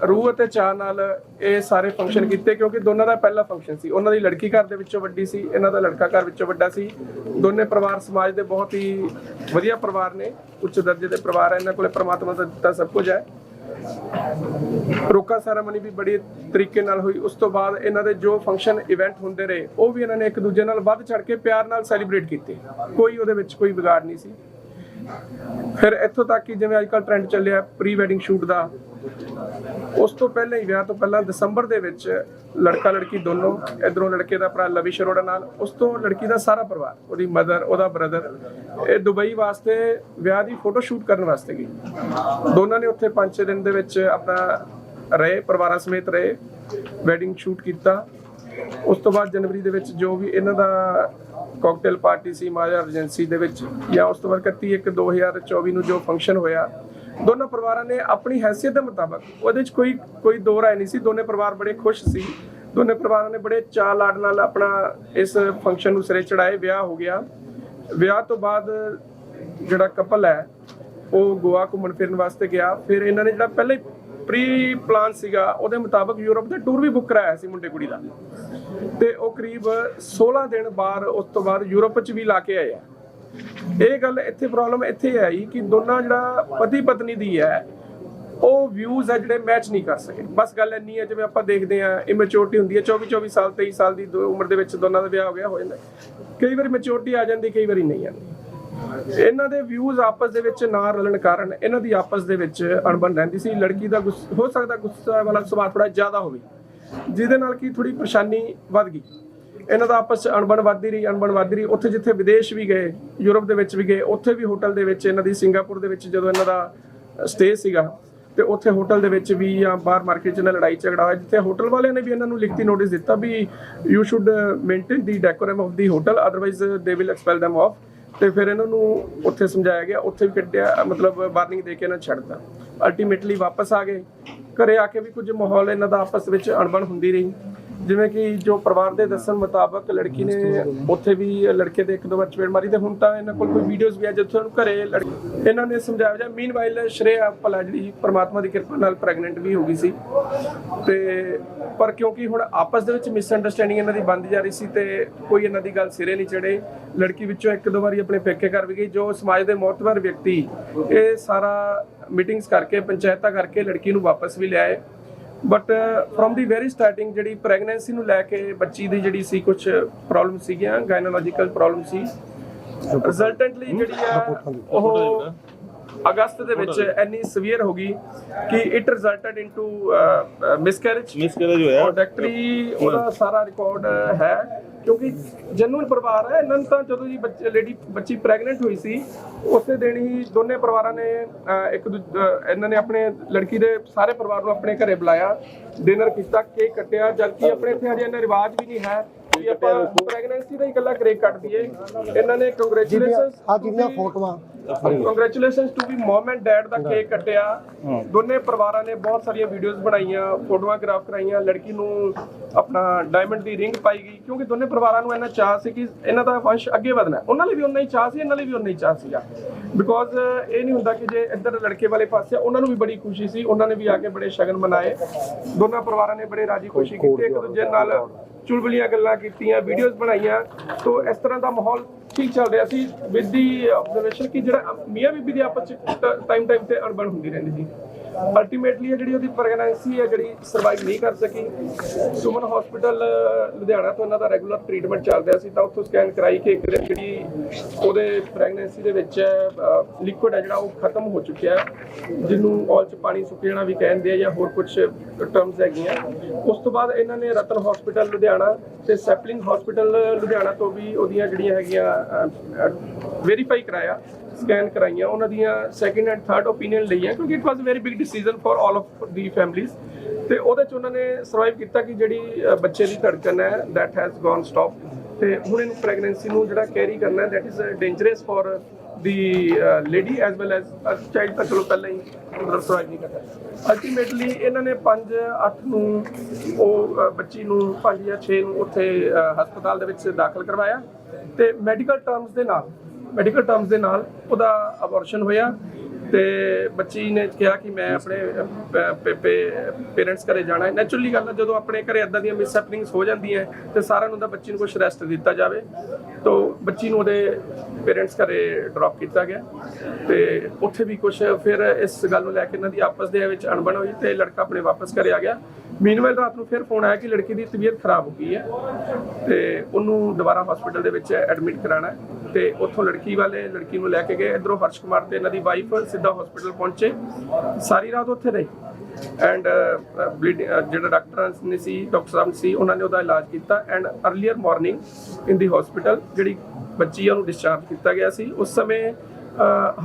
ਰੂਹ ਅਤੇ ਚਾਹ ਨਾਲ ਇਹ ਸਾਰੇ ਫੰਕਸ਼ਨ ਕੀਤੇ ਕਿਉਂਕਿ ਦੋਨਾਂ ਦਾ ਪਹਿਲਾ ਫੰਕਸ਼ਨ ਸੀ। ਉਹਨਾਂ ਦੀ ਲੜਕੀ ਘਰ ਦੇ ਵਿੱਚੋਂ ਵੱਡੀ ਸੀ ਇਹਨਾਂ ਦਾ ਲੜਕਾ ਘਰ ਵਿੱਚੋਂ ਵੱਡਾ ਸੀ। ਦੋਨੇ ਪਰਿਵਾਰ ਸਮਾਜ ਦੇ ਬਹੁਤ ਹੀ ਵਧੀਆ ਪਰਿਵਾਰ ਨੇ ਉੱਚ ਦਰਜੇ ਦੇ ਪਰਿਵਾਰ ਹੈ ਇਹਨਾਂ ਕੋਲੇ ਪ੍ਰਮਾਤਮਾ ਦਾ ਦਿੱਤਾ ਸਭ ਕੁਝ ਹੈ। ਰੋਕਾ ਸੈਰਾਮਨੀ ਵੀ ਬੜੀ ਤਰੀਕੇ ਨਾਲ ਹੋਈ। ਉਸ ਤੋਂ ਬਾਅਦ ਇਹਨਾਂ ਦੇ ਜੋ ਫੰਕਸ਼ਨ ਇਵੈਂਟ ਹੁੰਦੇ ਰਹੇ, ਉਹ ਵੀ ਇਹਨਾਂ ਨੇ ਇੱਕ ਦੂਜੇ ਨਾਲ ਵੱਧ ਚੜ ਕੇ ਪਿਆਰ ਨਾਲ ਸੈਲੀਬ੍ਰੇਟ ਕੀਤੇ। ਕੋਈ ਉਹਦੇ ਵਿੱਚ ਕੋਈ ਵਿਗਾੜ ਨਹੀਂ ਸੀ। ਫਿਰ ਇੱਥੋਂ ਤੱਕ ਕਿ ਜਿਵੇਂ ਅੱਜਕੱਲ ਟ੍ਰੈਂਡ ਚੱਲਿਆ ਪ੍ਰੀ ਵੈਡਿੰਗ ਸ਼ੂਟ ਦਾ ਉਸ ਤੋਂ ਪਹਿਲਾਂ ਹੀ, ਵਿਆਹ ਤੋਂ ਪਹਿਲਾਂ ਦਸੰਬਰ ਦੇ ਵਿੱਚ ਲੜਕਾ ਲੜਕੀ ਦੋਨੋਂ ਇਧਰੋਂ ਲੜਕੇ ਦਾ ਭਰਾ ਲਵੀ ਸ਼ਰੋੜਾ ਨਾਲ, ਉਸ ਤੋਂ ਲੜਕੀ ਦਾ ਸਾਰਾ ਪਰਿਵਾਰ, ਉਹਦੀ ਮਦਰ, ਉਹਦਾ ਬ੍ਰਦਰ ਇਹ ਦੁਬਈ ਵਾਸਤੇ ਵਿਆਹ ਦੀ ਫੋਟੋ ਸ਼ੂਟ ਕਰਨ ਵਾਸਤੇ ਗਈ। ਦੋਨਾਂ ਨੇ ਉੱਥੇ 5-6 ਦਿਨ ਦੇ ਵਿੱਚ ਆਪਣਾ ਰਹੇ, ਪਰਿਵਾਰਾਂ ਸਮੇਤ ਰਹੇ ਵੈਡਿੰਗ ਸ਼ੂਟ ਕੀਤਾ। ਉਸ ਤੋਂ ਬਾਅਦ ਜਨਵਰੀ ਦੇ ਵਿੱਚ ਜੋ ਵੀ ਇਹਨਾਂ ਦਾ ਕਾਕਟੇਲ ਪਾਰਟੀ ਸੀ ਮਾਇਆ ਰਜੈਂਸੀ ਦੇ ਵਿੱਚ, ਜਾਂ ਉਸ ਤੋਂ ਬਾਅਦ 31 1 2024 ਨੂੰ ਜੋ ਫੰਕਸ਼ਨ ਹੋਇਆ ਦੋਨਾਂ ਪਰਿਵਾਰਾਂ ਨੇ ਆਪਣੀ ਹੈਸੀਅਤ ਦੇ ਮੁਤਾਬਕ ਉਹਦੇ ਵਿੱਚ ਕੋਈ ਕੋਈ ਦੋ ਰਾਏ ਨਹੀਂ ਸੀ। ਦੋਨੇ ਪਰਿਵਾਰ ਬੜੇ ਖੁਸ਼ ਸੀ। ਦੋਨੇ ਪਰਿਵਾਰਾਂ ਨੇ ਬੜੇ ਚਾਅ ਲਾਡ ਨਾਲ ਆਪਣਾ ਇਸ ਫੰਕਸ਼ਨ ਨੂੰ ਸਿਰੇ ਚੜਾਏ ਵਿਆਹ ਹੋ ਗਿਆ। ਵਿਆਹ ਤੋਂ ਬਾਅਦ ਜਿਹੜਾ ਕਪਲ ਹੈ, ਉਹ ਗੋਆ ਘੁੰਮਣ ਫਿਰਨ ਵਾਸਤੇ ਗਿਆ। ਫਿਰ ਇਹਨਾਂ ਨੇ ਜਿਹੜਾ ਪਹਿਲਾਂ ਹੀ ਪ੍ਰੀ ਪਲਾਨ ਸੀਗਾ, ਉਹਦੇ ਮੁਤਾਬਕ ਯੂਰਪ ਦਾ ਟੂਰ ਵੀ ਬੁੱਕ ਕਰਾਇਆ ਸੀ ਮੁੰਡੇ ਕੁੜੀ ਦਾ। ਤੇ ਉਹ ਕਰੀਬ 16 ਦਿਨ ਬਾਅਦ ਉਸ ਤੋਂ ਬਾਅਦ ਯੂਰਪ 'ਚ ਵੀ ਲਾ ਕੇ ਆਏ ਆ। ਇਹ ਗੱਲ ਇੱਥੇ ਪ੍ਰੋਬਲਮ ਇੱਥੇ ਆਈ ਕਿ ਦੋਨਾਂ ਜਿਹੜਾ ਪਤੀ ਪਤਨੀ ਦੀ ਹੈ, ਉਹ ਵਿਊਜ਼ ਆ ਜਿਹੜੇ ਮੈਚ ਨਹੀਂ ਕਰ ਸਕੇ। ਬਸ ਗੱਲ ਇੰਨੀ ਹੈ, ਜਿਵੇਂ ਆਪਾਂ ਦੇਖਦੇ ਆ ਇਮੈਚੁਰਿਟੀ ਹੁੰਦੀ ਹੈ 24 24 ਸਾਲ 23 ਸਾਲ ਦੀ ਉਮਰ ਦੇ ਵਿੱਚ ਦੋਨਾਂ ਦਾ ਵਿਆਹ ਹੋ ਗਿਆ, ਹੋ ਜਾਂਦਾ ਕਈ ਵਾਰੀ ਮੈਚੁਰਿਟੀ ਆ ਜਾਂਦੀ, ਕਈ ਵਾਰੀ ਨਹੀਂ ਆਉਂਦੀ। ਇਹਨਾਂ ਦੇ ਵਿਊਜ਼ ਆਪਸ ਦੇ ਵਿੱਚ ਨਾ ਰਲਣ ਕਾਰਨ ਇਹਨਾਂ ਦੀ ਆਪਸ ਦੇ ਵਿੱਚ ਅਣਬਣ ਰਹਿੰਦੀ ਸੀ। ਲੜਕੀ ਦਾ ਗੁੱਸ- ਹੋ ਸਕਦਾ ਗੁੱਸਾ ਵਾਲਾ ਸੁਭਾਅ ਥੋੜਾ ਜ਼ਿਆਦਾ ਹੋਵੇ, ਜਿਹਦੇ ਨਾਲ ਕੀ ਥੋੜੀ ਪਰੇਸ਼ਾਨੀ ਵੱਧ ਗਈ। ਇਹਨਾਂ ਦਾ ਆਪਸ ਅਣਬਣ ਵੱਧਦੀ ਰਹੀ, ਅਣਬਣ ਵੱਧਦੀ ਰਹੀ। ਉੱਥੇ ਜਿੱਥੇ ਵਿਦੇਸ਼ ਵੀ ਗਏ, ਯੂਰਪ ਦੇ ਵਿੱਚ ਵੀ ਗਏ, ਉੱਥੇ ਵੀ ਹੋਟਲ ਦੇ ਵਿੱਚ ਇਹਨਾਂ ਦੀ ਸਿੰਗਾਪੁਰ ਦੇ ਵਿੱਚ ਜਦੋਂ ਇਹਨਾਂ ਦਾ ਸਟੇ ਸੀਗਾ, ਤੇ ਉੱਥੇ ਹੋਟਲ ਦੇ ਵਿੱਚ ਵੀ ਜਾਂ ਬਾਹਰ ਮਾਰਕੀਟ 'ਚ ਨਾ ਲੜਾਈ ਝਗੜਾ ਹੋਇਆ, ਜਿੱਥੇ ਹੋਟਲ ਵਾਲਿਆਂ ਨੇ ਵੀ ਇਹਨਾਂ ਨੂੰ ਲਿਖਤੀ ਨੋਟਿਸ ਦਿੱਤਾ ਵੀ you should maintain the decorum of the hotel otherwise they will expel them off ਤੇ ਫਿਰ ਇਹਨਾਂ ਨੂੰ ਉੱਥੇ ਸਮਝਾਇਆ ਗਿਆ, ਉੱਥੇ ਵੀ ਕੱਢਿਆ, ਮਤਲਬ ਵਾਰਨਿੰਗ ਦੇ ਕੇ ਇਹਨਾਂ ਨੂੰ ਛੱਡਤਾ ਅਲਟੀਮੇਟਲੀ ਵਾਪਸ ਆ ਗਏ। ਘਰੇ ਆ ਕੇ ਵੀ ਕੁਝ ਮਾਹੌਲ ਇਹਨਾਂ ਦਾ ਆਪਸ ਵਿੱਚ ਅਣਬਣ ਹੁੰਦੀ ਰਹੀ। ਜਿਵੇਂ ਕਿ ਜੋ ਪਰਿਵਾਰ ਦੇ ਦੱਸਣ ਮੁਤਾਬਕ ਲੜਕੀ ਨੇ ਉੱਥੇ ਵੀ ਲੜਕੇ ਦੇ ਇੱਕ ਦੋ ਵਾਰ ਚਪੇੜ ਮਾਰੀ ਤੇ ਹੁਣ ਤਾਂ ਇਹਨਾਂ ਕੋਲ ਕੋਈ ਵੀਡੀਓਜ਼ ਵੀ ਆ, ਜਿੱਥੇ ਉਹਨੂੰ ਘਰੇ ਲੜ- ਇਹਨਾਂ ਨੇ ਸਮਝਾਇਆ ਜਾ ਮੀਨਵਾਈਲ ਸ਼੍ਰੇਆ ਭਲਾ ਜਿਹੜੀ ਪਰਮਾਤਮਾ ਦੀ ਕਿਰਪਾ ਨਾਲ ਪ੍ਰੈਗਨੈਂਟ ਵੀ ਹੋ ਗਈ ਸੀ। ਤੇ ਪਰ ਕਿਉਂਕਿ ਹੁਣ ਆਪਸ ਦੇ ਵਿੱਚ ਮਿਸਅੰਡਰਸਟੈਂਡਿੰਗ ਇਹਨਾਂ ਦੀ ਬੰਦ ਜਾ ਰਹੀ ਸੀ ਤੇ ਕੋਈ ਇਹਨਾਂ ਦੀ ਗੱਲ ਸਿਰੇ ਨਹੀਂ ਚੜੇ। ਲੜਕੀ ਵਿੱਚੋਂ ਇੱਕ ਦੋ ਵਾਰੀ ਆਪਣੇ ਪੇਕੇ ਘਰ ਵੀ ਗਈ, ਜੋ ਸਮਾਜ ਦੇ ਮੌਤਵਰ ਵਿਅਕਤੀ, ਇਹ ਸਾਰਾ ਮੀਟਿੰਗਸ ਕਰਕੇ, ਪੰਚਾਇਤਾਂ ਕਰਕੇ ਲੜਕੀ ਨੂੰ ਵਾਪਸ ਵੀ ਲਿਆਏ। But from the very starting ਜਿਹੜੀ ਪ੍ਰੈਗਨੈਂਸੀ ਨੂੰ ਲੈ ਕੇ ਬੱਚੀ ਦੀ ਜਿਹੜੀ ਸੀ ਕੁਝ ਪ੍ਰੋਬਲਮ ਸੀਗੀਆਂ ਗਾਇਨੋਲੋਜੀਕਲ ਪ੍ਰੋਬਲਮ ਸੀ। ਰਿਜ਼ਲਟੈਂਟਲੀ ਜਿਹੜੀ ਆ ਉਹ ਅਗਸਤ ਦੇ ਵਿੱਚ ਇੰਨੀ ਸਵੀਅਰ ਹੋ ਗਈ ਕਿ it resulted into miscarriage miss ਕਰੇ ਜੋ ਹੋਇਆ। ਔਰ ਡਾਕਟਰੀ ਉਹਦਾ ਸਾਰਾ ਰਿਕਾਰਡ ਹੈ। ਕਿਉਂਕਿ ਜਨੂਨ ਪਰਿਵਾਰ ਹੈ ਇਹਨਾਂ ਨੂੰ ਤਾਂ ਜਦੋਂ ਜੀ ਬੱਚੇ ਲੇਡੀ ਬੱਚੀ ਪ੍ਰੈਗਨੈਂਟ ਹੋਈ ਸੀ ਉਸੇ ਦਿਨ ਹੀ ਦੋਨੇ ਪਰਿਵਾਰਾਂ ਨੇ ਇੱਕ ਇਹਨਾਂ ਨੇ ਆਪਣੇ ਲੜਕੀ ਦੇ ਸਾਰੇ ਪਰਿਵਾਰ ਨੂੰ ਆਪਣੇ ਘਰੇ ਬੁਲਾਇਆ ਡਿਨਰ ਕੀਤਾ ਕੇਕ ਕੱਟਿਆ ਜਦਕਿ ਆਪਣੇ ਇੱਥੇ ਹਜੇ ਇਹਨਾਂ ਰਿਵਾਜ ਵੀ ਨਹੀਂ ਹੈ ਕਿ ਆਪਾਂ ਪ੍ਰੈਗਨੈਂਸੀ ਦਾ ਹੀ ਇਕੱਲਾ ਕੇਕ ਕੱਟ ਦਈਏ ਇਹਨਾਂ ਨੇ ਕੰਗ੍ਰੈਚੁਲੇਸ਼ਨਸ ਆ ਜਿਹੜੀਆਂ ਫੋਟੋਆਂ। ਕੰਗ੍ਰੈਚੁਲੇਸ਼ਨਸ ਟੂ ਵੀ ਮਮ ਐਂਡ ਡੈਡ ਦਾ ਕੇਕ ਕੱਟਿਆ। ਦੋਨੇ ਪਰਿਵਾਰਾਂ ਨੇ ਬਹੁਤ ਸਾਰੀਆਂ ਵੀਡੀਓਜ਼ ਬਣਾਈਆਂ ਫੋਟੋਆਂ ਗ੍ਰਾਫ ਕਰਾਈਆਂ ਲੜਕੀ ਨੂੰ ਆਪਣਾ ਡਾਇਮੰਡ ਦੀ ਰਿੰਗ ਪਾਈ ਗਈ। ਕਿਉਂਕਿ ਦੋਨੇ ਪਰਿਵਾਰਾਂ ਨੂੰ ਇਹਨਾਂ ਚਾਹ ਸੀ ਕਿ ਇਹਨਾਂ ਦਾ ਵੰਸ਼ ਅੱਗੇ ਵਧਣਾ। ਉਹਨਾਂ ਲਈ ਵੀ ਉਨਾ ਹੀ ਚਾਹ ਸੀ ਇਹਨਾਂ ਲਈ ਵੀ ਉਨਾ ਹੀ ਚਾਹ ਸੀਗਾ। ਬਿਕੋਜ਼ ਇਹ ਨਹੀਂ ਹੁੰਦਾ ਕਿ ਜੇ ਇੱਧਰ ਲੜਕੇ ਵਾਲੇ ਪਾਸੇ ਉਹਨਾਂ ਨੂੰ ਵੀ ਬੜੀ ਖੁਸ਼ੀ ਸੀ। ਉਹਨਾਂ ਨੇ ਵੀ ਆ ਕੇ ਬੜੇ ਸ਼ਗਨ ਮਨਾਏ। ਦੋਨਾਂ ਪਰਿਵਾਰਾਂ ਨੇ ਬੜੇ ਰਾਜੀ ਖੁਸ਼ੀ ਕੀਤੀ। ਇੱਕ ਦੂਜੇ ਨਾਲ ਚੁਲਬੁਲੀਆਂ ਗੱਲਾਂ ਕੀਤੀਆਂ ਵੀਡੀਓਜ਼ ਬਣਾਈਆਂ। ਤੋਂ ਇਸ ਤਰ੍ਹਾਂ ਦਾ ਮਾਹੌਲ ਠੀਕ ਚੱਲ ਰਿਹਾ ਸੀ। ਵਿਦ ਦੀ ਆਬਜ਼ਰਵੇਸ਼ਨ ਕਿ ਜਿਹੜਾ ਮੀਆਂ ਬੀਬੀ ਦੀ ਆਪਸ ਚ ਟਾਈਮ ਟਾਈਮ ਤੇ ਅਣਬਣ ਹੁੰਦੀ ਰਹਿੰਦੀ ਸੀ। ਅਲਟੀਮੇਟਲੀ ਜਿਹੜੀ ਉਹਦੀ ਪ੍ਰੈਗਨੈਂਸੀ ਹੈ, ਜਿਹੜੀ ਸਰਵਾਈਵ ਨਹੀਂ ਕਰ ਸਕੀ, ਸੁਮਨ ਹਸਪੀਟਲ ਲੁਧਿਆਣਾ ਤੋਂ ਇਹਨਾਂ ਦਾ ਰੈਗੂਲਰ ਟ੍ਰੀਟਮੈਂਟ ਚੱਲ ਰਿਹਾ ਸੀ, ਤਾਂ ਉੱਥੋਂ ਸਕੈਨ ਕਰਾਈ ਕਿ ਇੱਕ ਦਿਨ ਜਿਹੜੀ ਉਹਦੇ ਪ੍ਰੈਗਨੈਂਸੀ ਦੇ ਵਿੱਚ ਲਿਕੁਇਡ ਹੈ ਜਿਹੜਾ, ਉਹ ਖਤਮ ਹੋ ਚੁੱਕਿਆ ਜਿਹਨੂੰ ਔਲ ਚ ਪਾਣੀ ਸੁੱਕ ਜਾਣਾ ਵੀ ਕਹਿੰਦੇ ਆ ਜਾਂ ਹੋਰ ਕੁਝ ਟਰਮਸ ਹੈਗੀਆਂ। ਉਸ ਤੋਂ ਬਾਅਦ ਇਹਨਾਂ ਨੇ ਰਤਨ ਹਸਪੀਟਲ ਲੁਧਿਆਣਾ ਤੇ ਸੈਪਲਿੰਗ ਹਸਪੀਟਲ ਲੁਧਿਆਣਾ ਤੋਂ ਵੀ ਉਹਦੀਆਂ ਜਿਹੜੀਆਂ ਹੈਗੀਆਂ ਵੈਰੀਫਾਈ ਕਰਾਇਆ। ਸਕੈਨ ਕਰਾਈਆਂ ਉਹਨਾਂ ਦੀਆਂ ਸੈਕਿੰਡ ਐਂਡ ਥਰਡ ਓਪੀਨੀਅਨ ਲਈਆਂ ਕਿਉਂਕਿ it was very big decision for all of the families ਤੇ ਉਹਦੇ ਚ ਉਹਨਾਂ ਨੇ ਸਰਵਾਈਵ ਕੀਤਾ ਕਿ ਜਿਹੜੀ ਬੱਚੇ ਦੀ ਧੜਕਣ ਹੈ ਦੈਟ ਹੈਜ਼ ਗੋਨ stop. ਤੇ ਹੁਣ ਇਹਨੂੰ ਪ੍ਰੈਗਨੈਂਸੀ ਨੂੰ ਜਿਹੜਾ ਕੈਰੀ ਕਰਨਾ ਹੈ that is uh, dangerous for the uh, lady as well ਤਾਂ ਚਲੋ ਪਹਿਲਾਂ ਹੀ ਮਤਲਬ ਸਰਵਾਈਵ ਨਹੀਂ ਕਰਦਾ ਅਲਟੀਮੇਟਲੀ ਇਹਨਾਂ ਨੇ 5 8 ਨੂੰ ਉਹ ਬੱਚੀ ਨੂੰ 5 ਜਾਂ 6 ਨੂੰ ਉੱਥੇ ਹਸਪਤਾਲ ਦੇ ਵਿੱਚ ਦਾਖਲ ਕਰਵਾਇਆ। ਤੇ ਮੈਡੀਕਲ ਟਰਮਸ ਦੇ ਨਾਲ ਮੈਡੀਕਲ ਟਰਮਸ ਦੇ ਨਾਲ ਉਹਦਾ ਅਬੋਰਸ਼ਨ ਹੋਇਆ। ਤੇ ਬੱਚੀ ਨੇ ਕਿਹਾ ਕਿ ਮੈਂ ਆਪਣੇ ਪੇਰੈਂਟਸ ਘਰੇ ਜਾਣਾ ਹੈ। ਨੈਚੁਰਲੀ ਗੱਲ ਹੈ ਜਦੋਂ ਆਪਣੇ ਘਰੇ ਇਦਾਂ ਦੀਆਂ ਮਿਸਹੈਪਨਿੰਗਸ ਹੋ ਜਾਂਦੀਆਂ ਹੈ, ਤੇ ਸਾਰਿਆਂ ਨੂੰ ਤਾਂ ਬੱਚੀ ਨੂੰ ਕੁਝ ਰੈਸਟ ਦਿੱਤਾ ਜਾਵੇ। ਤੋਂ ਬੱਚੀ ਨੂੰ ਉਹਦੇ ਪੇਰੈਂਟਸ ਘਰੇ ਡ੍ਰੌਪ ਕੀਤਾ ਗਿਆ। ਤੇ ਉੱਥੇ ਵੀ ਕੁਝ ਫਿਰ ਇਸ ਗੱਲ ਨੂੰ ਲੈ ਕੇ ਇਹਨਾਂ ਦੀ ਆਪਸ ਦੇ ਵਿੱਚ ਅਣਬਣ ਹੋਈ ਤੇ ਲੜਕਾ ਆਪਣੇ ਵਾਪਸ ਘਰੇ ਆ ਗਿਆ। ਮੀਨਵੇਲ ਰਾਤ ਨੂੰ ਫਿਰ ਫੋਨ ਆਇਆ ਕਿ ਲੜਕੀ ਦੀ ਤਬੀਅਤ ਖਰਾਬ ਹੋ ਗਈ ਹੈ ਤੇ ਉਹਨੂੰ ਦੁਬਾਰਾ ਹਸਪੀਟਲ ਦੇ ਵਿੱਚ ਐਡਮਿਟ ਕਰਾਣਾ ਹੈ। ਤੇ ਉੱਥੋਂ ਲੜਕੀ ਵਾਲੇ, ਲੜਕੀ ਨੂੰ ਲੈ ਕੇ ਗਏ। ਇਧਰੋਂ ਹਰਸ਼ ਕੁਮਾਰ ਤੇ ਇਹਨਾਂ ਦੀ ਵਾਈਫ ਸਿੱਧਾ ਹਸਪੀਟਲ ਪਹੁੰਚੇ। ਸਾਰੀ ਰਾਤ ਉੱਥੇ ਰਹੀ। ਐਂਡ ਜਿਹੜਾ ਡਾਕਟਰ ਨੇ ਸੀ ਡਾਕਟਰ ਸਾਹਿਬ ਸੀ, ਉਹਨਾਂ ਨੇ ਉਹਦਾ ਇਲਾਜ ਕੀਤਾ। And earlier morning in the hospital ਜਿਹੜੀ ਬੱਚੀ ਉਹਨੂੰ ਡਿਸਚਾਰਜ ਕੀਤਾ ਗਿਆ ਸੀ। ਉਸ ਸਮੇਂ